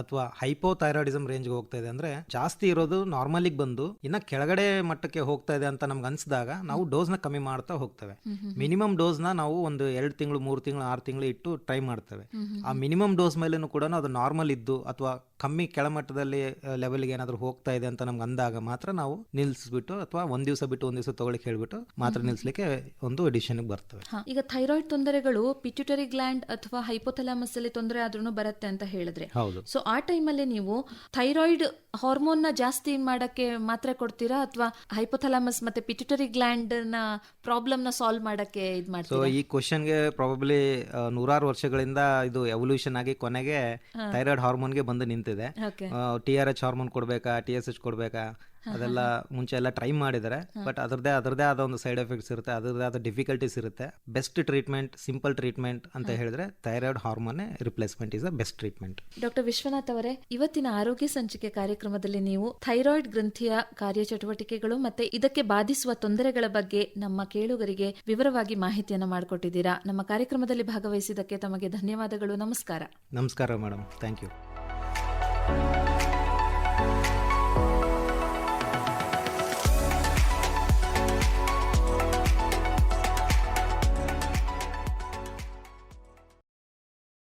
ಅಥವಾ ಹೈಪೋ ಥೈರಾಯ್ಡಿಸಮ್ ರೇಂಜ್ಗೆ ಹೋಗ್ತಾ ಇದೆ ಅಂದ್ರೆ ಜಾಸ್ತಿ ಇರೋದು ನಾರ್ಮಲಿಗೆ ಬಂದು ಇನ್ನ ಕೆಳಗಡೆ ಮಟ್ಟಕ್ಕೆ ಹೋಗ್ತಾ ಇದೆ ಅಂತ ನಮ್ಗೆ ಅನಿಸಿದಾಗ ನಾವು ಡೋಸ್ನ ಕಮ್ಮಿ ಮಾಡ್ತಾ ಹೋಗ್ತೇವೆ. ಮಿನಿಮಮ್ ಡೋಸ್ನ ನಾವು ಒಂದು ಎರಡು ತಿಂಗಳು ಮೂರು ತಿಂಗಳು ಆರು ತಿಂಗಳು ಇಟ್ಟು ಟ್ರೈ ಮಾಡ್ತೇವೆ. ಆ ಮಿನಿಮಮ್ ಡೋಸ್ ಮೇಲೂ ಕೂಡ ಅದು ನಾರ್ಮಲ್ ಇದ್ದು ಅಥವಾ ಕಮ್ಮಿ ಕೆಳಮಟ್ಟದಲ್ಲಿ ಲೆವೆಲ್ಗೆ ಏನಾದರೂ ಹೋಗ್ತಾ ಇದೆ ಅಂತ ನಮ್ಗೆ ಅಂದಾಗ ಮಾತ್ರ ನಾವು ನಿಲ್ಲಿಸ್ಬಿಟ್ಟು ಅಥವಾ ಒಂದು ದಿವಸ ಬಿಟ್ಟು ಒಂದು ದಿವಸ ತಗೊಳ್ಳಿಕ್ಕೆ ಹೇಳ್ಬಿಟ್ಟು ಮಾತ್ರ ನಿಲ್ಲಿಸ್ಲಿಕ್ಕೆ ಒಂದು ಎಡಿಷನ್ಗೆ ಬರ್ತವೆ. ಈಗ ಥೈರಾಯ್ಡ್ ತೊಂದರೆಗಳು ಪಿಟ್ಯುಟರಿ ಗ್ಲ್ಯಾಂಡ್ ಅಥವಾ ಹೈಪೋಥಲಾಮಸ್ ಅಲ್ಲಿ ತೊಂದರೆ ಆದ್ರೂ ಬರುತ್ತೆ ಅಂತ ಹೇಳಿದ್ರೆ. ಸೊ ಆ ಟೈಮಲ್ಲಿ ನೀವು ಥೈರಾಯ್ಡ್ ಹಾರ್ಮೋನ್ನ ಜಾಸ್ತಿ ಮಾಡಕ್ಕೆ ಮಾತ್ರೆ ಕೊಡ್ತೀರಾ ಅಥವಾ ಹೈಪೋಥಲಾಮಸ್ ಮತ್ತೆ ಪಿಟ್ಯುಟರಿ ಗ್ಲ್ಯಾಂಡ್ನ ಪ್ರಾಬ್ಲಮ್ನ ಸಾಲ್ವ್ ಮಾಡಕ್ಕೆ ಇದು ಮಾಡ್ತೀವಿ ಮಾಡ್ತೀರಾ? ಈ ಕ್ವಶನ್ಗೆ ಪ್ರಾಬಬ್ಲಿ ನೂರಾರು ವರ್ಷಗಳಿಂದ ಇದು ಎವಲ್ಯೂಷನ್ ಆಗಿ ಕೊನೆಗೆ ಥೈರಾಯ್ಡ್ ಹಾರ್ಮೋನ್ಗೆ ಬಂದು ನಿಂತಿದೆ. ಟಿ ಆರ್ ಎಚ್ ಹಾರ್ಮೋನ್ ಕೊಡಬೇಕಾ ಟಿ ಎಸ್ ಎಚ್ ಕೊಡಬೇಕಾ? ಅದೆಲ್ಲ ಮುಂಚೆ ಎಲ್ಲ ಟ್ರೈ ಮಾಡಿದರೆ ಬಟ್ ಅದರದೇ ಅದರದೇ ಆದ ಒಂದು ಸೈಡ್ ಎಫೆಕ್ಟ್ಸ್ ಇರುತ್ತೆ ಅದರದೇ ಆದ ಡಿಫಿಕಲ್ಟೀಸ್ ಇರುತ್ತೆ. ಬೆಸ್ಟ್ ಟ್ರೀಟ್ಮೆಂಟ್ ಸಿಂಪಲ್ ಟ್ರೀಟ್ಮೆಂಟ್ ಅಂತ ಹೇಳಿದ್ರೆ thyroid hormone replacement is a best treatment doctor Vishwanath ಅವರೇ ಇವತ್ತಿನ ಆರೋಗ್ಯ ಸಂಚಿಕೆ ಕಾರ್ಯಕ್ರಮದಲ್ಲಿ ನೀವು ಥೈರಾಯ್ಡ್ ಗ್ರಂಥಿಯ ಕಾರ್ಯಚಟುವಟಿಕೆಗಳು ಮತ್ತೆ ಇದಕ್ಕೆ ಬಾಧಿಸುವ ತೊಂದರೆಗಳ ಬಗ್ಗೆ ನಮ್ಮ ಕೇಳುಗರಿಗೆ ವಿವರವಾಗಿ ಮಾಹಿತಿಯನ್ನು ಮಾಡಿಕೊಟ್ಟಿದ್ದೀರಾ. ನಮ್ಮ ಕಾರ್ಯಕ್ರಮದಲ್ಲಿ ಭಾಗವಹಿಸಿದ್ದಕ್ಕೆ ತಮಗೆ ಧನ್ಯವಾದಗಳು ನಮಸ್ಕಾರ. ನಮಸ್ಕಾರ ಮೇಡಮ್ ಥ್ಯಾಂಕ್ ಯು